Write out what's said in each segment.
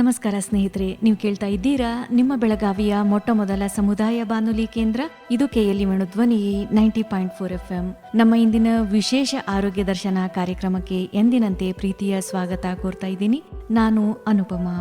ನಮಸ್ಕಾರ ಸ್ನೇಹಿತರೆ, ನೀವು ಕೇಳ್ತಾ ಇದ್ದೀರಾ ನಿಮ್ಮ ಬೆಳಗಾವಿಯ ಮೊಟ್ಟ ಮೊದಲ ಸಮುದಾಯ ಬಾನುಲಿ ಕೇಂದ್ರ? ಇದು KLE Dhwani, ninety point four F M ನಮ್ಮ ಇಂದಿನ ವಿಶೇಷ ಆರೋಗ್ಯ ದರ್ಶನ ಕಾರ್ಯಕ್ರಮಕ್ಕೆ ಎಂದಿನಂತೆ ಪ್ರೀತಿಯ ಸ್ವಾಗತ ಕೋರ್ತಾ ಇದ್ದೀನಿ. ನಾನು ಅನುಪಮಾ.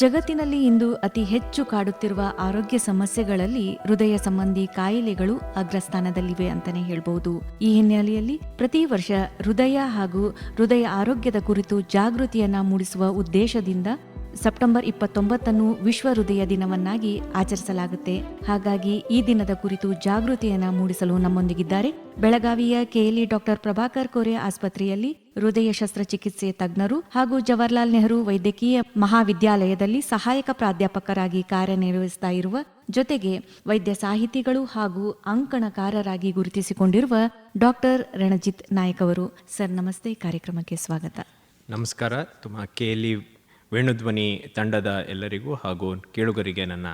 ಜಗತ್ತಿನಲ್ಲಿ ಇಂದು ಅತಿ ಹೆಚ್ಚು ಕಾಡುತ್ತಿರುವ ಆರೋಗ್ಯ ಸಮಸ್ಯೆಗಳಲ್ಲಿ ಹೃದಯ ಸಂಬಂಧಿ ಕಾಯಿಲೆಗಳು ಅಗ್ರಸ್ಥಾನದಲ್ಲಿವೆ ಅಂತಾನೆ ಹೇಳಬಹುದು ಈ ಹಿನ್ನೆಲೆಯಲ್ಲಿ ಪ್ರತಿ ವರ್ಷ ಹೃದಯ ಹಾಗೂ ಹೃದಯ ಆರೋಗ್ಯದ ಕುರಿತು ಜಾಗೃತಿಯನ್ನ ಮೂಡಿಸುವ ಉದ್ದೇಶದಿಂದ ಸೆಪ್ಟೆಂಬರ್ ಇಪ್ಪತ್ತೊಂಬತ್ತನ್ನು ವಿಶ್ವ ಹೃದಯ ದಿನವನ್ನಾಗಿ ಆಚರಿಸಲಾಗುತ್ತೆ. ಹಾಗಾಗಿ ಈ ದಿನದ ಕುರಿತು ಜಾಗೃತಿಯನ್ನ ಮೂಡಿಸಲು ನಮ್ಮೊಂದಿಗಿದ್ದಾರೆ ಬೆಳಗಾವಿಯ ಕೆಎಲ್ಇ ಡಾಕ್ಟರ್ ಪ್ರಭಾಕರ್ ಕೋರೆ ಆಸ್ಪತ್ರೆಯಲ್ಲಿ ಹೃದಯ ಶಸ್ತ್ರಚಿಕಿತ್ಸೆ ತಜ್ಞರು ಹಾಗೂ ಜವಾಹರ್ಲಾಲ್ ನೆಹರು ವೈದ್ಯಕೀಯ ಮಹಾವಿದ್ಯಾಲಯದಲ್ಲಿ ಸಹಾಯಕ ಪ್ರಾಧ್ಯಾಪಕರಾಗಿ ಕಾರ್ಯನಿರ್ವಹಿಸ್ತಾ ಇರುವ ಜೊತೆಗೆ ವೈದ್ಯ ಸಾಹಿತಿಗಳು ಹಾಗೂ ಅಂಕಣಕಾರರಾಗಿ ಗುರುತಿಸಿಕೊಂಡಿರುವ ಡಾಕ್ಟರ್ ರಣಜಿತ್ ನಾಯಕ್ ಅವರು. ಸರ್, ನಮಸ್ತೆ. ಕಾರ್ಯಕ್ರಮಕ್ಕೆ ಸ್ವಾಗತ. ನಮಸ್ಕಾರ. ತುಂಬ ಕೇಲಿ ವೇಣುಧ್ವನಿ ತಂಡದ ಎಲ್ಲರಿಗೂ ಹಾಗೂ ಕೇಳುಗರಿಗೆ ನನ್ನ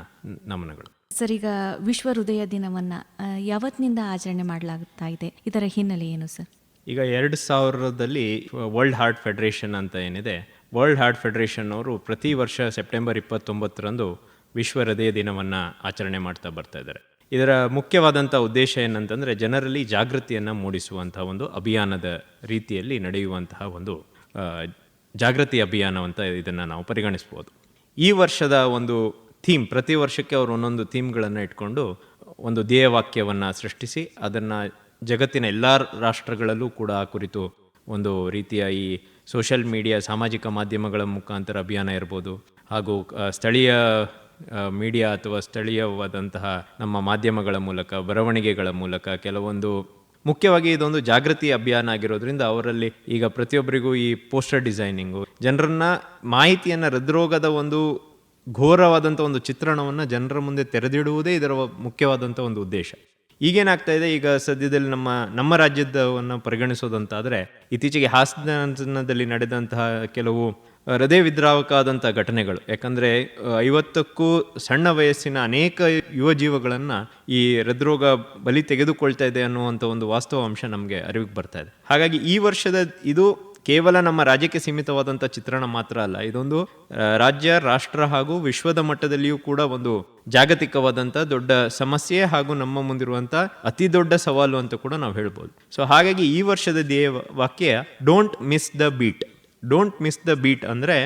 ನಮನಗಳು. ಸರ್ ಈಗ ವಿಶ್ವ ಹೃದಯ ದಿನವನ್ನ ಯಾವತ್ತಿನಿಂದ ಆಚರಣೆ ಮಾಡಲಾಗ್ತಾ ಇದೆ? ಇದರ ಹಿನ್ನೆಲೆ ಏನು ಸರ್? ಈಗ ಎರಡು ಸಾವಿರದಲ್ಲಿ ವರ್ಲ್ಡ್ ಹಾರ್ಟ್ ಫೆಡರೇಷನ್ ಅಂತ ಏನಿದೆ ವರ್ಲ್ಡ್ ಹಾರ್ಟ್ ಫೆಡರೇಷನ್ ಅವರು ಪ್ರತಿ ವರ್ಷ ಸೆಪ್ಟೆಂಬರ್ ಇಪ್ಪತ್ತೊಂಬತ್ತರಂದು ವಿಶ್ವ ಹೃದಯ ದಿನವನ್ನು ಆಚರಣೆ ಮಾಡ್ತಾ ಬರ್ತಾ ಇದ್ದಾರೆ. ಇದರ ಮುಖ್ಯವಾದಂಥ ಉದ್ದೇಶ ಏನಂತಂದರೆ ಜನರಲ್ಲಿ ಜಾಗೃತಿಯನ್ನು ಮೂಡಿಸುವಂತಹ ಒಂದು ಅಭಿಯಾನದ ರೀತಿಯಲ್ಲಿ ನಡೆಯುವಂತಹ ಒಂದು ಜಾಗೃತಿ ಅಭಿಯಾನ ಅಂತ ಇದನ್ನು ನಾವು ಪರಿಗಣಿಸ್ಬೋದು. ಈ ವರ್ಷದ ಒಂದು ಥೀಮ್, ಪ್ರತಿ ವರ್ಷಕ್ಕೆ ಅವರು ಒಂದೊಂದು ಥೀಮ್ಗಳನ್ನು ಇಟ್ಕೊಂಡು ಒಂದು ಧ್ಯೇಯವಾಕ್ಯವನ್ನು ಸೃಷ್ಟಿಸಿ ಅದನ್ನು ಜಗತ್ತಿನ ಎಲ್ಲ ರಾಷ್ಟ್ರಗಳಲ್ಲೂ ಕೂಡ ಆ ಕುರಿತು ಒಂದು ರೀತಿಯ ಈ ಸೋಷಲ್ ಮೀಡಿಯಾ, ಸಾಮಾಜಿಕ ಮಾಧ್ಯಮಗಳ ಮುಖಾಂತರ ಅಭಿಯಾನ ಇರ್ಬೋದು. ಹಾಗೂ ಸ್ಥಳೀಯ ಮೀಡಿಯಾ ಅಥವಾ ಸ್ಥಳೀಯವಾದಂತಹ ನಮ್ಮ ಮಾಧ್ಯಮಗಳ ಮೂಲಕ, ಬರವಣಿಗೆಗಳ ಮೂಲಕ ಕೆಲವೊಂದು ಮುಖ್ಯವಾಗಿ ಇದೊಂದು ಜಾಗೃತಿ ಅಭಿಯಾನ ಆಗಿರೋದ್ರಿಂದ ಅವರಲ್ಲಿ ಈಗ ಪ್ರತಿಯೊಬ್ಬರಿಗೂ ಈ ಪೋಸ್ಟರ್ ಡಿಸೈನಿಂಗು. ಜನರನ್ನ ಮಾಹಿತಿಯನ್ನು ಹೃದ್ರೋಗದ ಒಂದು ಘೋರವಾದಂಥ ಒಂದು ಚಿತ್ರಣವನ್ನು ಜನರ ಮುಂದೆ ತೆರೆದಿಡುವುದೇ ಇದರ ಮುಖ್ಯವಾದಂಥ ಒಂದು ಉದ್ದೇಶ. ಈಗೇನಾಗ್ತಾ ಇದೆ, ಈಗ ಸದ್ಯದಲ್ಲಿ ನಮ್ಮ ನಮ್ಮ ರಾಜ್ಯದವನ್ನು ಪರಿಗಣಿಸೋದಂತಾದರೆ ಇತ್ತೀಚೆಗೆ ಹಾಸನದಲ್ಲಿ ನಡೆದಂತಹ ಕೆಲವು ಹೃದಯ ವಿದ್ರಾವಕಾದಂಥ ಘಟನೆಗಳು. ಯಾಕಂದರೆ ಐವತ್ತಕ್ಕೂ ಸಣ್ಣ ವಯಸ್ಸಿನ ಅನೇಕ ಯುವ ಜೀವಗಳನ್ನು ಈ ಹೃದ್ರೋಗ ಬಲಿ ತೆಗೆದುಕೊಳ್ತಾ ಇದೆ ಅನ್ನುವಂಥ ಒಂದು ವಾಸ್ತವ ಅಂಶ ನಮಗೆ ಅರಿವಿಗೆ ಬರ್ತಾ ಇದೆ. ಹಾಗಾಗಿ ಈ ವರ್ಷದ ಇದು ಕೇವಲ ನಮ್ಮ ರಾಜ್ಯಕ್ಕೆ ಸೀಮಿತವಾದಂಥ ಚಿತ್ರಣ ಮಾತ್ರ ಅಲ್ಲ, ಇದೊಂದು ರಾಜ್ಯ, ರಾಷ್ಟ್ರ ಹಾಗೂ ವಿಶ್ವದ ಮಟ್ಟದಲ್ಲಿಯೂ ಕೂಡ ಒಂದು ಜಾಗತಿಕವಾದಂಥ ದೊಡ್ಡ ಸಮಸ್ಯೆ ಹಾಗೂ ನಮ್ಮ ಮುಂದಿರುವಂಥ ಅತಿ ದೊಡ್ಡ ಸವಾಲು ಅಂತ ಕೂಡ ನಾವು ಹೇಳ್ಬೋದು. ಸೊ ಹಾಗಾಗಿ ಈ ವರ್ಷದ ಧ್ಯೇಯ ವಾಕ್ಯ don't miss the beat don't miss the beat ಅಂದರೆ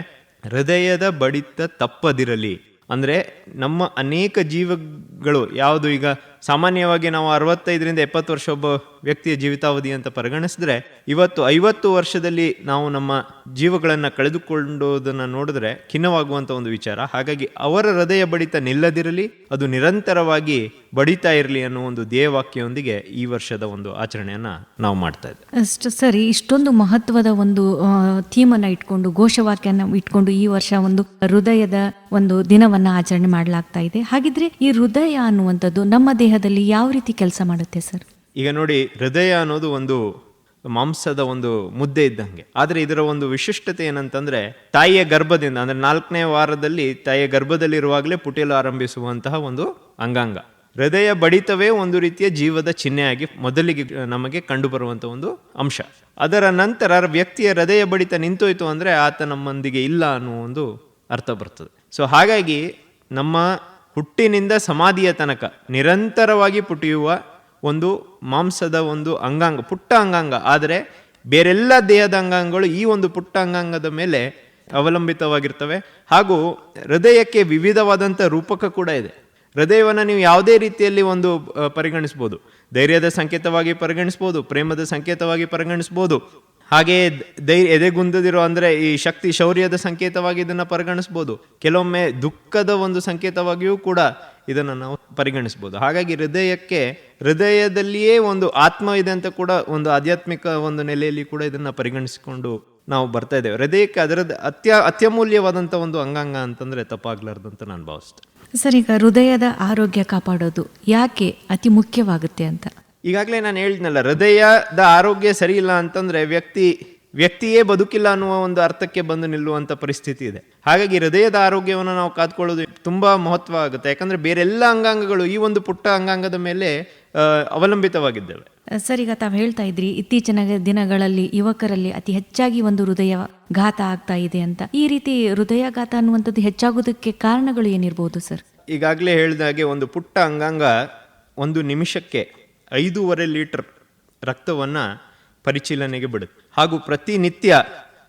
ಹೃದಯದ ಬಡಿತ ತಪ್ಪದಿರಲಿ. ಅಂದರೆ ನಮ್ಮ ಅನೇಕ ಜೀವಗಳು ಯಾವುದು ಈಗ ಸಾಮಾನ್ಯವಾಗಿ ನಾವು ಅರವತ್ತೈದರಿಂದ ಎಪ್ಪತ್ತು ವರ್ಷ ಒಬ್ಬ ವ್ಯಕ್ತಿಯ ಜೀವಿತಾವಧಿ ಅಂತ ಪರಿಗಣಿಸಿದ್ರೆ ಇವತ್ತು ಐವತ್ತು ವರ್ಷದಲ್ಲಿ ನಾವು ನಮ್ಮ ಜೀವಗಳನ್ನು ಕಳೆದುಕೊಂಡೋದನ್ನು ನೋಡಿದ್ರೆ ಖಿನ್ನವಾಗುವಂಥ ಒಂದು ವಿಚಾರ. ಹಾಗಾಗಿ ಅವರ ಹೃದಯ ಬಡಿತ ನಿಲ್ಲದಿರಲಿ, ಅದು ನಿರಂತರವಾಗಿ ಬಡಿತಾ ಇರಲಿ ಅನ್ನೋ ಒಂದು ಧ್ಯೇಯವಾಕ್ಯದೊಂದಿಗೆ ಈ ವರ್ಷದ ಒಂದು ಆಚರಣೆಯನ್ನು ನಾವು ಮಾಡ್ತಾ ಇದ್ದೇವೆ ಅಷ್ಟು ಸರಿ, ಇಷ್ಟೊಂದು ಮಹತ್ವದ ಒಂದು ಥೀಮನ್ನು ಇಟ್ಕೊಂಡು, ಘೋಷವಾಕ್ಯನ ಇಟ್ಕೊಂಡು ಈ ವರ್ಷ ಒಂದು ಹೃದಯದ ಒಂದು ದಿನವನ್ನ ಆಚರಣೆ ಮಾಡಲಾಗ್ತಾ ಇದೆ. ಹಾಗಿದ್ರೆ ಈ ಹೃದಯ ಅನ್ನುವಂಥದ್ದು ನಮ್ಮ ದೇಹದಲ್ಲಿ ಯಾವ ರೀತಿ ಕೆಲಸ ಮಾಡುತ್ತೆ ಸರ್? ಈಗ ನೋಡಿ, ಹೃದಯ ಅನ್ನೋದು ಒಂದು ಮಾಂಸದ ಒಂದು ಮುದ್ದೆ ಇದ್ದಂಗೆ. ಆದರೆ ಇದರ ಒಂದು ವಿಶಿಷ್ಟತೆ ಏನಂತಂದ್ರೆ, ತಾಯಿಯ ಗರ್ಭದಿಂದ, ಅಂದ್ರೆ ನಾಲ್ಕನೇ ವಾರದಲ್ಲಿ ತಾಯಿಯ ಗರ್ಭದಲ್ಲಿರುವಾಗಲೇ ಪುಟಿಯಲು ಆರಂಭಿಸುವಂತಹ ಒಂದು ಅಂಗಾಂಗ. ಹೃದಯ ಬಡಿತವೇ ಒಂದು ರೀತಿಯ ಜೀವದ ಚಿಹ್ನೆಯಾಗಿ ಮೊದಲಿಗೆ ನಮಗೆ ಕಂಡುಬರುವಂಥ ಒಂದು ಅಂಶ. ಅದರ ನಂತರ ವ್ಯಕ್ತಿಯ ಹೃದಯ ಬಡಿತ ನಿಂತೋಯ್ತು ಅಂದ್ರೆ ಆತ ನಮ್ಮೊಂದಿಗೆ ಇಲ್ಲ ಅನ್ನೋ ಒಂದು ಅರ್ಥ ಬರ್ತದೆ. ಸೊ ಹಾಗಾಗಿ ನಮ್ಮ ಹುಟ್ಟಿನಿಂದ ಸಮಾಧಿಯ ತನಕ, ನಿರಂತರವಾಗಿ ಪುಟಿಯುವ ಒಂದು ಮಾಂಸದ ಒಂದು ಅಂಗಾಂಗ, ಪುಟ್ಟ ಅಂಗಾಂಗ. ಆದರೆ ಬೇರೆಲ್ಲ ದೇಹದ ಅಂಗಾಂಗಗಳು ಈ ಒಂದು ಪುಟ್ಟ ಅಂಗಾಂಗದ ಮೇಲೆ ಅವಲಂಬಿತವಾಗಿರ್ತವೆ. ಹಾಗೂ ಹೃದಯಕ್ಕೆ ವಿವಿಧವಾದಂಥ ರೂಪಕ ಕೂಡ ಇದೆ. ಹೃದಯವನ್ನು ನೀವು ಯಾವುದೇ ರೀತಿಯಲ್ಲಿ ಒಂದು ಪರಿಗಣಿಸ್ಬೋದು. ಧೈರ್ಯದ ಸಂಕೇತವಾಗಿ ಪರಿಗಣಿಸ್ಬೋದು, ಪ್ರೇಮದ ಸಂಕೇತವಾಗಿ ಪರಿಗಣಿಸ್ಬೋದು. ಹಾಗೆ ಧೈರ್ಯ, ಎದೆಗುಂದದಿರೋ ಅಂದರೆ ಈ ಶಕ್ತಿ ಶೌರ್ಯದ ಸಂಕೇತವಾಗಿ ಇದನ್ನು ಪರಿಗಣಿಸ್ಬೋದು. ಕೆಲವೊಮ್ಮೆ ದುಃಖದ ಒಂದು ಸಂಕೇತವಾಗಿಯೂ ಕೂಡ ಇದನ್ನು ನಾವು ಪರಿಗಣಿಸ್ಬೋದು. ಹಾಗಾಗಿ ಹೃದಯಕ್ಕೆ, ಹೃದಯದಲ್ಲಿಯೇ ಒಂದು ಆತ್ಮ ಇದೆ ಅಂತ ಕೂಡ ಒಂದು ಆಧ್ಯಾತ್ಮಿಕ ಒಂದು ನೆಲೆಯಲ್ಲಿ ಕೂಡ ಇದನ್ನು ಪರಿಗಣಿಸಿಕೊಂಡು ನಾವು ಬರ್ತಾ ಇದ್ದೇವೆ. ಹೃದಯಕ್ಕೆ ಅದರದ್ದು ಅತ್ಯ ಅತ್ಯಮೂಲ್ಯವಾದಂಥ ಒಂದು ಅಂಗಾಂಗ ಅಂತಂದರೆ ತಪ್ಪಾಗ್ಲಾರ್ದಂತ ನಾನು ಭಾವಿಸ್ತೇನೆ ಸರ್, ಈಗ ಹೃದಯದ ಆರೋಗ್ಯ ಕಾಪಾಡೋದು ಯಾಕೆ ಅತಿ ಮುಖ್ಯವಾಗುತ್ತೆ ಅಂತ? ಈಗಾಗಲೇ ನಾನು ಹೇಳಿದ್ನಲ್ಲ ಹೃದಯದ ಆರೋಗ್ಯ ಸರಿ ಇಲ್ಲ ಅಂತಂದ್ರೆ ವ್ಯಕ್ತಿ ವ್ಯಕ್ತಿಯೇ ಬದುಕಿಲ್ಲ ಅನ್ನುವ ಒಂದು ಅರ್ಥಕ್ಕೆ ಬಂದು ನಿಲ್ಲುವಂಥ ಪರಿಸ್ಥಿತಿ ಇದೆ. ಹಾಗಾಗಿ ಹೃದಯದ ಆರೋಗ್ಯವನ್ನು ನಾವು ಕಾದ್ಕೊಳ್ಳೋದು ತುಂಬ ಮಹತ್ವ ಆಗುತ್ತೆ ಯಾಕಂದರೆ ಬೇರೆಲ್ಲ ಅಂಗಾಂಗಗಳು ಈ ಒಂದು ಪುಟ್ಟ ಅಂಗಾಂಗದ ಮೇಲೆ ಅವಲಂಬಿತವಾಗಿದ್ದೇವೆ. ಸರ್ ಈಗ ತಾವು ಹೇಳ್ತಾ ಇದ್ರಿ ಇತ್ತೀಚಿನ ದಿನಗಳಲ್ಲಿ ಯುವಕರಲ್ಲಿ ಅತಿ ಹೆಚ್ಚಾಗಿ ಒಂದು ಹೃದಯ ಘಾತ ಆಗ್ತಾ ಇದೆ ಅಂತ. ಈ ರೀತಿ ಹೃದಯಾಘಾತ ಅನ್ನುವಂಥದ್ದು ಹೆಚ್ಚಾಗೋದಕ್ಕೆ ಕಾರಣಗಳು ಏನಿರ್ಬೋದು ಸರ್? ಈಗಾಗಲೇ ಹೇಳಿದಾಗೆ ಒಂದು ಪುಟ್ಟ ಅಂಗಾಂಗ ಒಂದು ನಿಮಿಷಕ್ಕೆ ಐದೂವರೆ ಲೀಟರ್ ರಕ್ತವನ್ನು ಪರಿಶೀಲನೆಗೆ ಬಿಡುತ್ತೆ. ಹಾಗೂ ಪ್ರತಿನಿತ್ಯ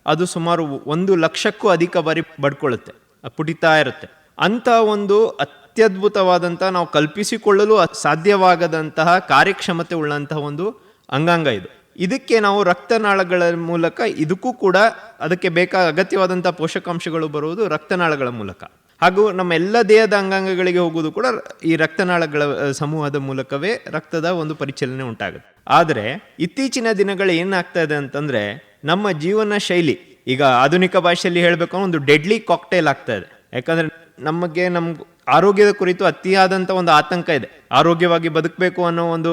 ಅದು ಸುಮಾರು ಒಂದು ಲಕ್ಷಕ್ಕೂ ಅಧಿಕ ಬಾರಿ ಬಡ್ಕೊಳ್ಳುತ್ತೆ ಪುಟಿತಾ ಇರುತ್ತೆ. ಅಂತ ಒಂದು ಅತ್ಯದ್ಭುತವಾದಂತಹ ನಾವು ಕಲ್ಪಿಸಿಕೊಳ್ಳಲು ಸಾಧ್ಯವಾಗದಂತಹ ಕಾರ್ಯಕ್ಷಮತೆ ಉಳ್ಳಂತಹ ಒಂದು ಅಂಗಾಂಗ ಇದು. ಇದಕ್ಕೆ ನಾವು ರಕ್ತನಾಳಗಳ ಮೂಲಕ ಇದಕ್ಕೂ ಕೂಡ ಅದಕ್ಕೆ ಬೇಕಾದ ಅಗತ್ಯವಾದಂಥ ಪೋಷಕಾಂಶಗಳು ಬರುವುದು ರಕ್ತನಾಳಗಳ ಮೂಲಕ. ಹಾಗೂ ನಮ್ಮ ಎಲ್ಲ ದೇಹದ ಅಂಗಾಂಗಗಳಿಗೆ ಹೋಗುವುದು ಕೂಡ ಈ ರಕ್ತನಾಳಗಳ ಸಮೂಹದ ಮೂಲಕವೇ ರಕ್ತದ ಒಂದು ಪರಿಚಲನೆ ಉಂಟಾಗುತ್ತೆ. ಆದರೆ ಇತ್ತೀಚಿನ ದಿನಗಳು ಏನಾಗ್ತಾ ಇದೆ ಅಂತಂದ್ರೆ ನಮ್ಮ ಜೀವನ ಶೈಲಿ, ಈಗ ಆಧುನಿಕ ಭಾಷೆಯಲ್ಲಿ ಹೇಳಬೇಕು ಒಂದು ಡೆಡ್ಲಿ ಕಾಕ್ಟೈಲ್ ಆಗ್ತಾ ಇದೆ. ಯಾಕಂದ್ರೆ ನಮಗೆ ನಮ್ ಆರೋಗ್ಯದ ಕುರಿತು ಅತಿಯಾದಂತ ಒಂದು ಆತಂಕ ಇದೆ. ಆರೋಗ್ಯವಾಗಿ ಬದುಕಬೇಕು ಅನ್ನೋ ಒಂದು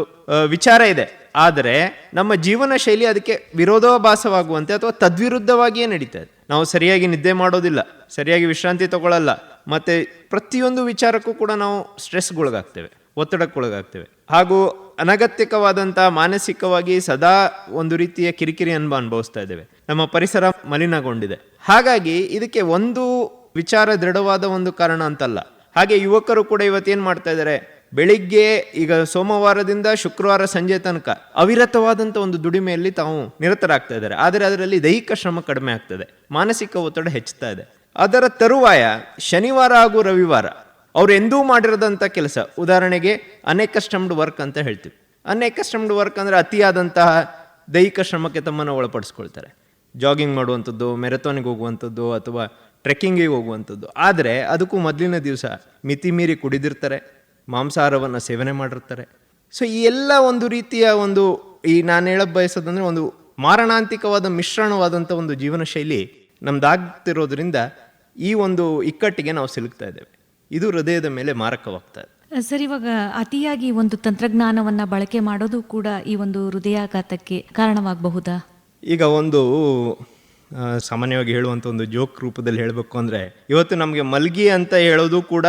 ವಿಚಾರ ಇದೆ. ಆದರೆ ನಮ್ಮ ಜೀವನ ಶೈಲಿ ಅದಕ್ಕೆ ವಿರೋಧಾಭಾಸವಾಗುವಂತೆ ಅಥವಾ ತದ್ವಿರುದ್ಧವಾಗಿಯೇ ನಡೀತದೆ ನಾವು ಸರಿಯಾಗಿ ನಿದ್ದೆ ಮಾಡೋದಿಲ್ಲ, ಸರಿಯಾಗಿ ವಿಶ್ರಾಂತಿ ತಗೊಳ್ಳಲ್ಲ ಮತ್ತೆ ಪ್ರತಿಯೊಂದು ವಿಚಾರಕ್ಕೂ ಕೂಡ ನಾವು ಸ್ಟ್ರೆಸ್ಗೊಳಗಾಗ್ತೇವೆ, ಒತ್ತಡಕ್ಕೊಳಗಾಗ್ತೇವೆ. ಹಾಗೂ ಅನಗತ್ಯಕವಾದಂಥ ಮಾನಸಿಕವಾಗಿ ಸದಾ ಒಂದು ರೀತಿಯ ಕಿರಿಕಿರಿ ಅನುಭವ ಅನುಭವಿಸ್ತಾ ಇದ್ದೇವೆ. ನಮ್ಮ ಪರಿಸರ ಮಲಿನಗೊಂಡಿದೆ. ಹಾಗಾಗಿ ಇದಕ್ಕೆ ಒಂದು ವಿಚಾರ ದೃಢವಾದ ಒಂದು ಕಾರಣ ಅಂತಲ್ಲ. ಹಾಗೆ ಯುವಕರು ಕೂಡ ಇವತ್ತೇನು ಮಾಡ್ತಾ ಇದ್ದಾರೆ, ಬೆಳಿಗ್ಗೆ ಈಗ ಸೋಮವಾರದಿಂದ ಶುಕ್ರವಾರ ಸಂಜೆ ತನಕ ಅವಿರತವಾದಂಥ ಒಂದು ದುಡಿಮೆಯಲ್ಲಿ ತಾವು ನಿರತರಾಗ್ತಾ ಇದ್ದಾರೆ. ಆದರೆ ಅದರಲ್ಲಿ ದೈಹಿಕ ಶ್ರಮ ಕಡಿಮೆ ಆಗ್ತದೆ, ಮಾನಸಿಕ ಒತ್ತಡ ಹೆಚ್ಚುತ್ತಾ ಇದೆ. ಅದರ ತರುವಾಯ ಶನಿವಾರ ಹಾಗೂ ರವಿವಾರ ಅವ್ರು ಎಂದೂ ಮಾಡಿರದಂಥ ಕೆಲಸ. ಉದಾಹರಣೆಗೆ ಅನ್ಎಕಸ್ಟಮ್ಡ್ ವರ್ಕ್ ಅಂತ ಹೇಳ್ತೀವಿ. ಅನ್ಎಕಸ್ಟಮ್ಡ್ ವರ್ಕ್ ಅಂದರೆ ಅತಿಯಾದಂತಹ ದೈಹಿಕ ಶ್ರಮಕ್ಕೆ ತಮ್ಮನ್ನು ಒಳಪಡಿಸ್ಕೊಳ್ತಾರೆ. ಜಾಗಿಂಗ್ ಮಾಡುವಂಥದ್ದು ಮೆರಥಾನಿಗೆ ಹೋಗುವಂಥದ್ದು ಅಥವಾ ಟ್ರೆಕ್ಕಿಂಗಿಗೆ ಹೋಗುವಂಥದ್ದು. ಆದರೆ ಅದಕ್ಕೂ ಮೊದಲಿನ ದಿವಸ ಮಿತಿ ಮೀರಿ ಕುಡಿದಿರ್ತಾರೆ, ಮಾಂಸಾಹಾರವನ್ನು ಸೇವನೆ ಮಾಡಿರ್ತಾರೆ. ಸೊ ಈ ಎಲ್ಲ ಒಂದು ರೀತಿಯ ಒಂದು ಈ ನಾನು ಹೇಳಕ್ಕೆ ಬಯಸೋದಂದರೆ ಒಂದು ಮಾರಣಾಂತಿಕವಾದ ಮಿಶ್ರಣವಾದಂಥ ಒಂದು ಜೀವನ ಶೈಲಿ ನಮ್ದಾಗ್ತಿರೋದ್ರಿಂದ ಈ ಒಂದು ಇಕ್ಕಟ್ಟಿಗೆ ನಾವು ಸಿಲುಕ್ತಾ ಇದ್ದೇವೆ. ಇದು ಹೃದಯದ ಮೇಲೆ ಮಾರಕವಾಗ್ತಾ ಇದೆ. ಸರ್ ಇವಾಗ ಅತಿಯಾಗಿ ಒಂದು ತಂತ್ರಜ್ಞಾನವನ್ನ ಬಳಕೆ ಮಾಡೋದು ಕೂಡ ಈ ಒಂದು ಹೃದಯಾಘಾತಕ್ಕೆ ಕಾರಣವಾಗಬಹುದಾ? ಈಗ ಒಂದು ಸಾಮಾನ್ಯವಾಗಿ ಹೇಳುವಂಥ ಒಂದು ಜೋಕ್ ರೂಪದಲ್ಲಿ ಹೇಳಬೇಕು ಅಂದರೆ ಇವತ್ತು ನಮಗೆ ಮಲ್ಗಿ ಅಂತ ಹೇಳೋದು ಕೂಡ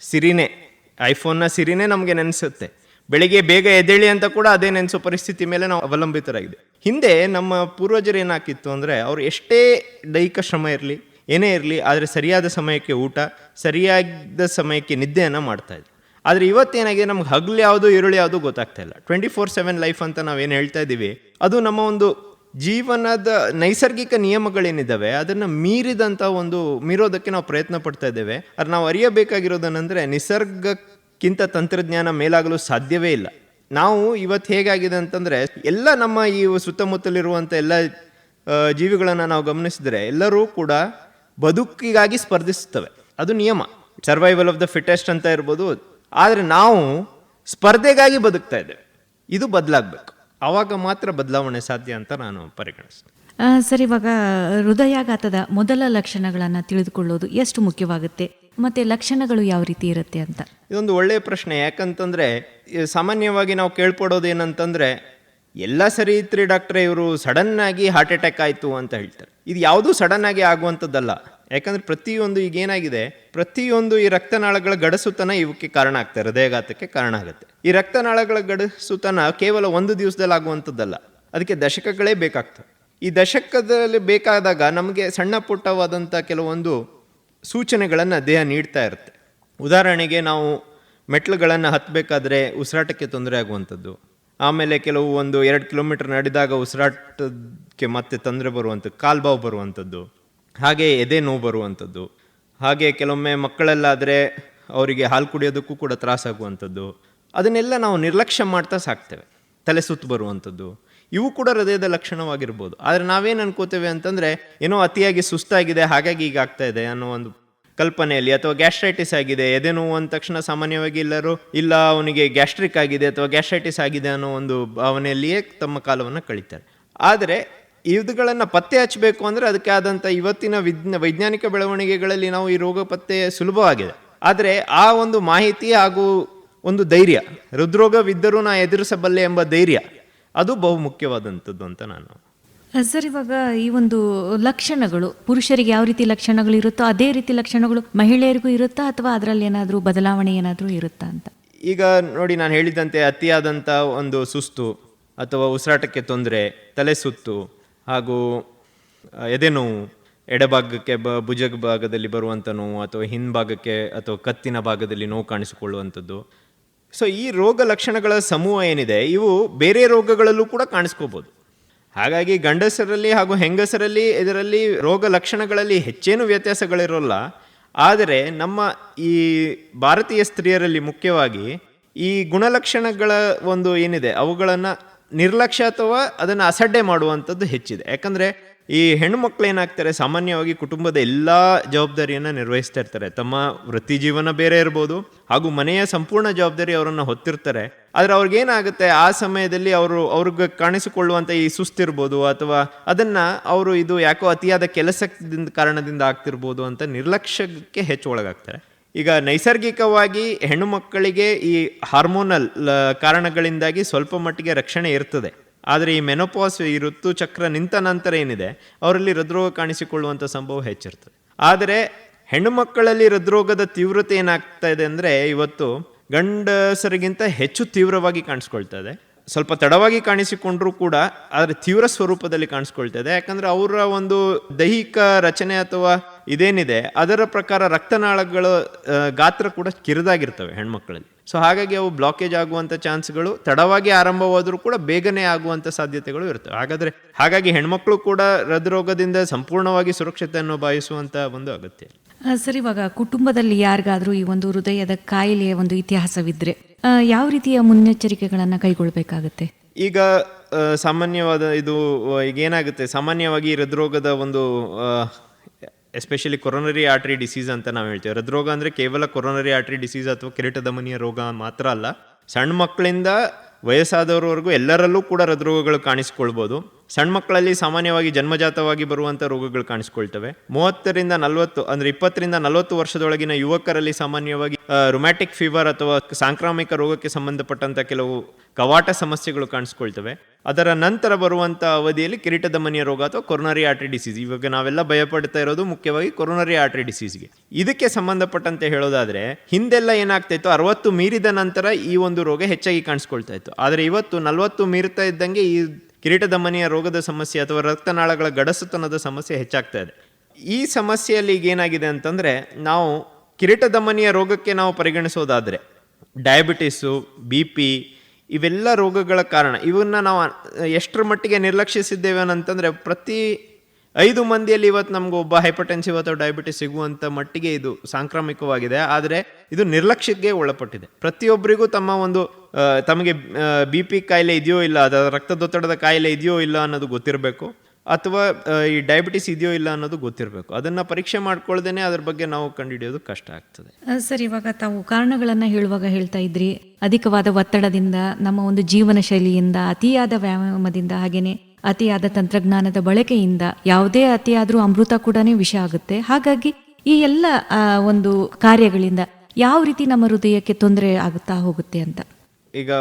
ಸಿರಿನೇ ಐಫೋನ್ನ ಸಿರಿನೇ ನಮಗೆ ನೆನೆಸುತ್ತೆ. ಬೆಳಿಗ್ಗೆ ಬೇಗ ಎದ್ದೇಳಿ ಅಂತ ಕೂಡ ಅದೇ ನೆನೆಸೋ ಪರಿಸ್ಥಿತಿ ಮೇಲೆ ನಾವು ಅವಲಂಬಿತರಾಗಿದೆ. ಹಿಂದೆ ನಮ್ಮ ಪೂರ್ವಜರು ಏನಾಕಿತ್ತು ಅಂದರೆ ಅವ್ರು ಎಷ್ಟೇ ದೈಹಿಕ ಶ್ರಮ ಇರಲಿ, ಏನೇ ಇರಲಿ, ಆದರೆ ಸರಿಯಾದ ಸಮಯಕ್ಕೆ ಊಟ, ಸರಿಯಾದ ಸಮಯಕ್ಕೆ ನಿದ್ದೆಯನ್ನು ಮಾಡ್ತಾ ಇದ್ರು. ಆದರೆ ಇವತ್ತೇನಾಗಿದೆ, ನಮ್ಗೆ ಹಗಲು ಯಾವುದು ಈರುಳ್ಳಿ ಯಾವುದು ಗೊತ್ತಾಗ್ತಾ ಇಲ್ಲ. ಟ್ವೆಂಟಿ ಫೋರ್ ಸೆವೆನ್ ಲೈಫ್ ಅಂತ ನಾವೇನು ಹೇಳ್ತಾ ಇದ್ದೀವಿ ಅದು ನಮ್ಮ ಒಂದು ಜೀವನದ ನೈಸರ್ಗಿಕ ನಿಯಮಗಳೇನಿದ್ದಾವೆ, ಅದನ್ನು ಮೀರಿದಂಥ ಒಂದು ಮೀರೋದಕ್ಕೆ ನಾವು ಪ್ರಯತ್ನ ಪಡ್ತಾ ಇದ್ದೇವೆ. ಆದರೆ ನಾವು ಅರಿಯಬೇಕಾಗಿರೋದನ್ನಂದರೆ ನಿಸರ್ಗಕ್ಕಿಂತ ತಂತ್ರಜ್ಞಾನ ಮೇಲಾಗಲು ಸಾಧ್ಯವೇ ಇಲ್ಲ. ನಾವು ಇವತ್ತು ಹೇಗಾಗಿದೆ ಅಂತಂದರೆ, ಎಲ್ಲ ನಮ್ಮ ಈ ಸುತ್ತಮುತ್ತಲಿರುವಂಥ ಎಲ್ಲ ಜೀವಿಗಳನ್ನು ನಾವು ಗಮನಿಸಿದರೆ ಎಲ್ಲರೂ ಕೂಡ ಬದುಕಿಗಾಗಿ ಸ್ಪರ್ಧಿಸುತ್ತವೆ. ಅದು ನಿಯಮ. ಸರ್ವೈವಲ್ ಆಫ್ ದ ಫಿಟೆಸ್ಟ್ ಅಂತ ಇರ್ಬೋದು. ಆದರೆ ನಾವು ಸ್ಪರ್ಧೆಗಾಗಿ ಬದುಕ್ತಾ ಇದ್ದೇವೆ. ಇದು ಬದಲಾಗಬೇಕು. ಆವಾಗ ಮಾತ್ರ ಬದಲಾವಣೆ ಸಾಧ್ಯ ಅಂತ ನಾನು ಪರಿಗಣಿಸ್ತೇನೆ. ಸರ್, ಇವಾಗ ಹೃದಯಾಘಾತದ ಮೊದಲ ಲಕ್ಷಣಗಳನ್ನು ತಿಳಿದುಕೊಳ್ಳೋದು ಎಷ್ಟು ಮುಖ್ಯವಾಗುತ್ತೆ? ಮತ್ತೆ ಲಕ್ಷಣಗಳು ಯಾವ ರೀತಿ ಇರುತ್ತೆ ಅಂತ? ಇದೊಂದು ಒಳ್ಳೆಯ ಪ್ರಶ್ನೆ. ಯಾಕಂತಂದ್ರೆ ಸಾಮಾನ್ಯವಾಗಿ ನಾವು ಕೇಳ್ಪಡೋದು ಏನಂತಂದ್ರೆ ಎಲ್ಲ ಸರಿ ಇತ್ರಿ ಡಾಕ್ಟ್ರೆ ಇವರು ಸಡನ್ ಆಗಿ ಹಾರ್ಟ್ ಅಟ್ಯಾಕ್ ಆಯಿತು ಅಂತ ಹೇಳ್ತಾರೆ. ಇದು ಯಾವುದೂ ಸಡನ್ ಆಗಿ ಆಗುವಂಥದ್ದಲ್ಲ. ಯಾಕಂದ್ರೆ ಪ್ರತಿಯೊಂದು ಈಗ ಏನಾಗಿದೆ, ಪ್ರತಿಯೊಂದು ಈ ರಕ್ತನಾಳಗಳ ಗಡಸುತನ ಇವಕ್ಕೆ ಕಾರಣ ಆಗ್ತದೆ ಹೃದಯಾಘಾತಕ್ಕೆ ಕಾರಣ ಆಗುತ್ತೆ. ಈ ರಕ್ತನಾಳಗಳ ಗಡಸುತನ ಕೇವಲ ಒಂದು ದಿವಸದಲ್ಲಿ ಆಗುವಂಥದ್ದಲ್ಲ. ಅದಕ್ಕೆ ದಶಕಗಳೇ ಬೇಕಾಗ್ತವೆ. ಈ ದಶಕದಲ್ಲಿ ಬೇಕಾದಾಗ ನಮಗೆ ಸಣ್ಣ ಪುಟ್ಟವಾದಂಥ ಕೆಲವೊಂದು ಸೂಚನೆಗಳನ್ನು ದೇಹ ನೀಡ್ತಾ ಇರುತ್ತೆ. ಉದಾಹರಣೆಗೆ ನಾವು ಮೆಟ್ಲುಗಳನ್ನು ಹತ್ತಬೇಕಾದ್ರೆ ಉಸಿರಾಟಕ್ಕೆ ತೊಂದರೆ ಆಗುವಂಥದ್ದು. ಆಮೇಲೆ ಕೆಲವು ಒಂದು ಎರಡು ಕಿಲೋಮೀಟರ್ ನಡೆದಾಗ ಉಸಿರಾಟಕ್ಕೆ ಮತ್ತೆ ತೊಂದರೆ ಬರುವಂಥದ್ದು ಕಾಲ್ಬಾವು ಬರುವಂಥದ್ದು, ಹಾಗೆ ಎದೆ ನೋವು ಬರುವಂಥದ್ದು, ಹಾಗೆ ಕೆಲವೊಮ್ಮೆ ಮಕ್ಕಳೆಲ್ಲಾದರೆ ಅವರಿಗೆ ಹಾಲು ಕುಡಿಯೋದಕ್ಕೂ ಕೂಡ ತ್ರಾಸಾಗುವಂಥದ್ದು. ಅದನ್ನೆಲ್ಲ ನಾವು ನಿರ್ಲಕ್ಷ್ಯ ಮಾಡ್ತಾ ಸಾಕ್ತೇವೆ. ತಲೆ ಸುತ್ತು ಬರುವಂಥದ್ದು. ಇವು ಕೂಡ ಹೃದಯದ ಲಕ್ಷಣವಾಗಿರ್ಬೋದು. ಆದರೆ ನಾವೇನು ಅನ್ಕೋತೇವೆ ಅಂತಂದರೆ, ಏನೋ ಅತಿಯಾಗಿ ಸುಸ್ತಾಗಿದೆ, ಹಾಗಾಗಿ ಈಗ ಆಗ್ತಾ ಇದೆ ಅನ್ನೋ ಒಂದು ಕಲ್ಪನೆಯಲ್ಲಿ ಅಥವಾ ಗ್ಯಾಸ್ಟ್ರೈಟಿಸ್ ಆಗಿದೆ, ಎದೆ ನೋವು ಅಂದ ತಕ್ಷಣ ಸಾಮಾನ್ಯವಾಗಿ ಎಲ್ಲರೂ, ಇಲ್ಲ ಅವನಿಗೆ ಗ್ಯಾಸ್ಟ್ರಿಕ್ ಆಗಿದೆ ಅಥವಾ ಗ್ಯಾಸ್ಟ್ರೈಟಿಸ್ ಆಗಿದೆ ಅನ್ನೋ ಒಂದು ಭಾವನೆಯಲ್ಲಿಯೇ ತಮ್ಮ ಕಾಲವನ್ನು ಕಳೀತಾರೆ. ಆದರೆ ಇವುಗಳನ್ನು ಪತ್ತೆ ಹಚ್ಚಬೇಕು ಅಂದರೆ ಅದಕ್ಕೆ ಆದಂಥ ಇವತ್ತಿನ ವಿಜ್ಞ, ವೈಜ್ಞಾನಿಕ ಬೆಳವಣಿಗೆಗಳಲ್ಲಿ ನಾವು ಈ ರೋಗ ಪತ್ತೆ ಸುಲಭವಾಗಿದೆ. ಆದರೆ ಆ ಒಂದು ಮಾಹಿತಿ ಹಾಗೂ ಒಂದು ಧೈರ್ಯ, ಹೃದ್ರೋಗವಿದ್ದರೂ ನಾ ಎದುರಿಸಬಲ್ಲೆ ಎಂಬ ಧೈರ್ಯ ಅದು ಬಹು ಮುಖ್ಯವಾದಂಥದ್ದು ಅಂತ ನಾನು. ಸರ್ ಇವಾಗ ಈ ಒಂದು ಲಕ್ಷಣಗಳು ಪುರುಷರಿಗೆ ಯಾವ ರೀತಿ ಲಕ್ಷಣಗಳು ಇರುತ್ತೋ ಅದೇ ರೀತಿ ಲಕ್ಷಣಗಳು ಮಹಿಳೆಯರಿಗೂ ಇರುತ್ತಾ ಅಥವಾ ಅದರಲ್ಲಿ ಏನಾದರೂ ಬದಲಾವಣೆ ಏನಾದರೂ ಇರುತ್ತಾ ಅಂತ? ಈಗ ನೋಡಿ ನಾನು ಹೇಳಿದಂತೆ ಅತಿಯಾದಂಥ ಒಂದು ಸುಸ್ತು ಅಥವಾ ಉಸಿರಾಟಕ್ಕೆ ತೊಂದರೆ ತಲೆ ಸುತ್ತು ಹಾಗೂ ಎದೆ ನೋವು ಎಡಭಾಗಕ್ಕೆ ಬ ಭುಜ ಭಾಗದಲ್ಲಿ ಬರುವಂಥ ನೋವು ಅಥವಾ ಹಿಂಭಾಗಕ್ಕೆ ಅಥವಾ ಕತ್ತಿನ ಭಾಗದಲ್ಲಿ ನೋವು ಕಾಣಿಸಿಕೊಳ್ಳುವಂಥದ್ದು. ಸೊ ಈ ರೋಗ ಲಕ್ಷಣಗಳ ಸಮೂಹ ಏನಿದೆ, ಇವು ಬೇರೆ ರೋಗಗಳಲ್ಲೂ ಕೂಡ ಕಾಣಿಸ್ಕೋಬೋದು. ಹಾಗಾಗಿ ಗಂಡಸರಲ್ಲಿ ಹಾಗೂ ಹೆಂಗಸರಲ್ಲಿ ಇದರಲ್ಲಿ ರೋಗ ಲಕ್ಷಣಗಳಲ್ಲಿ ಹೆಚ್ಚೇನು ವ್ಯತ್ಯಾಸಗಳಿರೋಲ್ಲ. ಆದರೆ ನಮ್ಮ ಈ ಭಾರತೀಯ ಸ್ತ್ರೀಯರಲ್ಲಿ ಮುಖ್ಯವಾಗಿ ಈ ಗುಣಲಕ್ಷಣಗಳ ಒಂದು ಏನಿದೆ, ಅವುಗಳನ್ನು ನಿರ್ಲಕ್ಷ್ಯ ಅಥವಾ ಅದನ್ನು ಅಸಡ್ಡೆ ಮಾಡುವಂಥದ್ದು ಹೆಚ್ಚಿದೆ. ಯಾಕಂದರೆ ಈ ಹೆಣ್ಣು ಮಕ್ಕಳು ಏನಾಗ್ತಾರೆ, ಸಾಮಾನ್ಯವಾಗಿ ಕುಟುಂಬದ ಎಲ್ಲ ಜವಾಬ್ದಾರಿಯನ್ನು ನಿರ್ವಹಿಸ್ತಾ ಇರ್ತಾರೆ. ತಮ್ಮ ವೃತ್ತಿ ಜೀವನ ಬೇರೆ ಇರ್ಬೋದು, ಹಾಗೂ ಮನೆಯ ಸಂಪೂರ್ಣ ಜವಾಬ್ದಾರಿ ಅವರನ್ನು ಹೊತ್ತಿರ್ತಾರೆ. ಆದರೆ ಅವ್ರಿಗೇನಾಗುತ್ತೆ, ಆ ಸಮಯದಲ್ಲಿ ಅವರು, ಅವ್ರಿಗೆ ಕಾಣಿಸಿಕೊಳ್ಳುವಂಥ ಈ ಸುಸ್ತಿರ್ಬೋದು, ಅಥವಾ ಅದನ್ನು ಅವರು ಇದು ಯಾಕೋ ಅತಿಯಾದ ಕೆಲಸದಿಂದ ಕಾರಣದಿಂದ ಆಗ್ತಿರ್ಬೋದು ಅಂತ ನಿರ್ಲಕ್ಷ್ಯಕ್ಕೆ ಹೆಚ್ಚು ಒಳಗಾಗ್ತಾರೆ. ಈಗ ನೈಸರ್ಗಿಕವಾಗಿ ಹೆಣ್ಣು ಮಕ್ಕಳಿಗೆ ಈ ಹಾರ್ಮೋನಲ್ ಕಾರಣಗಳಿಂದಾಗಿ ಸ್ವಲ್ಪ ಮಟ್ಟಿಗೆ ರಕ್ಷಣೆ ಇರ್ತದೆ. ಆದರೆ ಈ ಮೆನೋಪಾಸ್ ಈ ಋತು ಚಕ್ರ ನಿಂತ ನಂತರ ಏನಿದೆ? ಅವರಲ್ಲಿ ಹೃದ್ರೋಗ ಕಾಣಿಸಿಕೊಳ್ಳುವಂಥ ಸಂಭವ ಹೆಚ್ಚಿರ್ತದೆ. ಆದರೆ ಹೆಣ್ಣು ಮಕ್ಕಳಲ್ಲಿ ಹೃದ್ರೋಗದ ತೀವ್ರತೆ ಏನಾಗ್ತಾ ಇದೆ ಅಂದರೆ ಇವತ್ತು ಗಂಡಸರಿಗಿಂತ ಹೆಚ್ಚು ತೀವ್ರವಾಗಿ ಕಾಣಿಸ್ಕೊಳ್ತಾ ಇದೆ. ಸ್ವಲ್ಪ ತಡವಾಗಿ ಕಾಣಿಸಿಕೊಂಡ್ರೂ ಕೂಡ ಆದರೆ ತೀವ್ರ ಸ್ವರೂಪದಲ್ಲಿ ಕಾಣಿಸ್ಕೊಳ್ತಾ ಇದೆ. ಯಾಕಂದ್ರೆ ಅವರ ಒಂದು ದೈಹಿಕ ರಚನೆ ಅಥವಾ ಇದೇನಿದೆ ಅದರ ಪ್ರಕಾರ ರಕ್ತನಾಳಗಳ ಗಾತ್ರ ಕೂಡ ಕಿರಿದಾಗಿರ್ತವೆ ಹೆಣ್ಮಕ್ಳಲ್ಲಿ ಸೊ ಹಾಗಾಗಿ ಅವು ಬ್ಲಾಕೇಜ್ ಆಗುವಂಥ ಚಾನ್ಸ್ಗಳು ತಡವಾಗಿ ಆರಂಭವಾದರೂ ಕೂಡ ಬೇಗನೆ ಆಗುವಂಥ ಸಾಧ್ಯತೆಗಳು ಇರ್ತವೆ. ಹಾಗಾದರೆ ಹಾಗಾಗಿ ಹೆಣ್ಮಕ್ಳು ಕೂಡ ಹೃದ್ರೋಗದಿಂದ ಸಂಪೂರ್ಣವಾಗಿ ಸುರಕ್ಷತೆಯನ್ನು ಭಾವಿಸುವಂಥ ಒಂದು ಅಗತ್ಯ. ಸರ್ ಇವಾಗ ಕುಟುಂಬದಲ್ಲಿ ಯಾರಿಗಾದರೂ ಈ ಒಂದು ಹೃದಯದ ಕಾಯಿಲೆಯ ಒಂದು ಇತಿಹಾಸವಿದ್ರೆ ಯಾವ ರೀತಿಯ ಮುನ್ನೆಚ್ಚರಿಕೆಗಳನ್ನು ಕೈಗೊಳ್ಬೇಕಾಗತ್ತೆ? ಈಗ ಸಾಮಾನ್ಯವಾದ ಇದು ಈಗ ಏನಾಗುತ್ತೆ ಸಾಮಾನ್ಯವಾಗಿ ಹೃದ್ರೋಗದ ಒಂದು ಎಸ್ಪೆಷಲಿ ಕೊರೊನರಿ ಆರ್ಟ್ರಿ ಡಿಸೀಸ್ ಅಂತ ನಾವು ಹೇಳ್ತೀವಿ. ಹೃದ್ರೋಗ ಅಂದರೆ ಕೇವಲ ಕೊರೊನರಿ ಆರ್ಟ್ರಿ ಡಿಸೀಸ್ ಅಥವಾ ಕಿರೀಟಧಮನಿಯ ರೋಗ ಮಾತ್ರ ಅಲ್ಲ. ಸಣ್ಣ ಮಕ್ಕಳಿಂದ ವಯಸ್ಸಾದವರವರೆಗೂ ಎಲ್ಲರಲ್ಲೂ ಕೂಡ ಹೃದ್ರೋಗಗಳು ಕಾಣಿಸ್ಕೊಳ್ಬೋದು. ಸಣ್ಣ ಮಕ್ಕಳಲ್ಲಿ ಸಾಮಾನ್ಯವಾಗಿ ಜನ್ಮಜಾತವಾಗಿ ಬರುವಂಥ ರೋಗಗಳು ಕಾಣಿಸ್ಕೊಳ್ತವೆ. ಮೂವತ್ತರಿಂದ ನಲವತ್ತು ಅಂದರೆ ಇಪ್ಪತ್ತರಿಂದ ನಲವತ್ತು ವರ್ಷದೊಳಗಿನ ಯುವಕರಲ್ಲಿ ಸಾಮಾನ್ಯವಾಗಿ ರೊಮ್ಯಾಟಿಕ್ ಫೀವರ್ ಅಥವಾ ಸಾಂಕ್ರಾಮಿಕ ರೋಗಕ್ಕೆ ಸಂಬಂಧಪಟ್ಟಂಥ ಕೆಲವು ಕವಾಟ ಸಮಸ್ಯೆಗಳು ಕಾಣಿಸ್ಕೊಳ್ತವೆ. ಅದರ ನಂತರ ಬರುವಂಥ ಅವಧಿಯಲ್ಲಿ ಕಿರೀಟಧಮನಿಯ ರೋಗ ಅಥವಾ ಕೊರೋನರಿ ಆರ್ಟ್ರಿ ಡಿಸೀಸ್ ಇವಾಗ ನಾವೆಲ್ಲ ಭಯಪಡ್ತಾ ಇರೋದು ಮುಖ್ಯವಾಗಿ ಕೊರೋನರಿ ಆರ್ಟ್ರಿ ಡಿಸೀಸ್ಗೆ ಇದಕ್ಕೆ ಸಂಬಂಧಪಟ್ಟಂತೆ ಹೇಳೋದಾದರೆ, ಹಿಂದೆಲ್ಲ ಏನಾಗ್ತಾ ಇತ್ತು? ಅರವತ್ತು ಮೀರಿದ ನಂತರ ಈ ಒಂದು ರೋಗ ಹೆಚ್ಚಾಗಿ ಕಾಣಿಸ್ಕೊಳ್ತಾ ಇತ್ತು. ಆದರೆ ಇವತ್ತು ನಲವತ್ತು ಮೀರ್ತಾ ಇದ್ದಂಗೆ ಈ ಕಿರೀಟಧಮನಿಯ ರೋಗದ ಸಮಸ್ಯೆ ಅಥವಾ ರಕ್ತನಾಳಗಳ ಗಡಸುತನದ ಸಮಸ್ಯೆ ಹೆಚ್ಚಾಗ್ತಾ ಇದೆ. ಈ ಸಮಸ್ಯೆಯಲ್ಲಿ ಈಗ ಏನಾಗಿದೆ ಅಂತಂದರೆ, ನಾವು ಕಿರೀಟಧಮನಿಯ ರೋಗಕ್ಕೆ ನಾವು ಪರಿಗಣಿಸೋದಾದರೆ ಡಯಾಬಿಟಿಸು ಬಿ ಪಿ ಇವೆಲ್ಲ ರೋಗಗಳ ಕಾರಣ. ಇವನ್ನ ನಾವು ಎಷ್ಟರ ಮಟ್ಟಿಗೆ ನಿರ್ಲಕ್ಷಿಸಿದ್ದೇವೆ ಅಂತಂದರೆ ಪ್ರತಿ ಐದು ಮಂದಿಯಲ್ಲಿ ಇವತ್ತು ನಮ್ಗೆ ಒಬ್ಬ ಹೈಪರ್ಟೆನ್ಸಿವ್ ಅಥವಾ ಡಯಾಬಿಟಿಸ್ ಸಿಗುವಂಥ ಮಟ್ಟಿಗೆ ಇದು ಸಾಂಕ್ರಾಮಿಕವಾಗಿದೆ. ಆದರೆ ಇದು ನಿರ್ಲಕ್ಷ್ಯಕ್ಕೆ ಒಳಪಟ್ಟಿದೆ. ಪ್ರತಿಯೊಬ್ಬರಿಗೂ ತಮ್ಮ ಒಂದು ತಮಗೆ ಬಿ ಪಿ ಕಾಯಿಲೆ ಇದೆಯೋ ಇಲ್ಲ, ಅದರ ರಕ್ತದೊತ್ತಡದ ಕಾಯಿಲೆ ಇದೆಯೋ ಇಲ್ಲ ಅನ್ನೋದು ಗೊತ್ತಿರಬೇಕು. ಅಥವಾ ಈ ಡಯಾಬಿಟಿಸ್ ಇದೆಯೋ ಇಲ್ಲ ಅನ್ನೋದು ಗೊತ್ತಿರಬೇಕು. ಅದನ್ನು ಪರೀಕ್ಷೆ ಮಾಡ್ಕೊಳ್ದೇನೆ ಅದ್ರ ಬಗ್ಗೆ ನಾವು ಕಂಡುಹಿಡಿಯೋದು ಕಷ್ಟ ಆಗ್ತದೆ. ಸರ್ ಇವಾಗ ತಾವು ಕಾರಣಗಳನ್ನು ಹೇಳುವಾಗ ಹೇಳ್ತಾ ಇದ್ರಿ. ಅಧಿಕವಾದ ಒತ್ತಡದಿಂದ ನಮ್ಮ ಒಂದು ಜೀವನ ಶೈಲಿಯಿಂದ ಅತಿಯಾದ ವ್ಯಾಯಾಮದಿಂದ ಹಾಗೇನೆ ಅತಿಯಾದ ತಂತ್ರಜ್ಞಾನದ ಬಳಕೆಯಿಂದ ಯಾವುದೇ ಅತಿಯಾದರೂ ಅಮೃತ ಕೂಡ ವಿಷ ಆಗುತ್ತೆ. ಹಾಗಾಗಿ ಈ ಎಲ್ಲ ಒಂದು ಕಾರ್ಯಗಳಿಂದ ಯಾವ ರೀತಿ ನಮ್ಮ ಹೃದಯಕ್ಕೆ ತೊಂದರೆ ಆಗುತ್ತಾ ಹೋಗುತ್ತೆ ಅಂತ? ಈಗ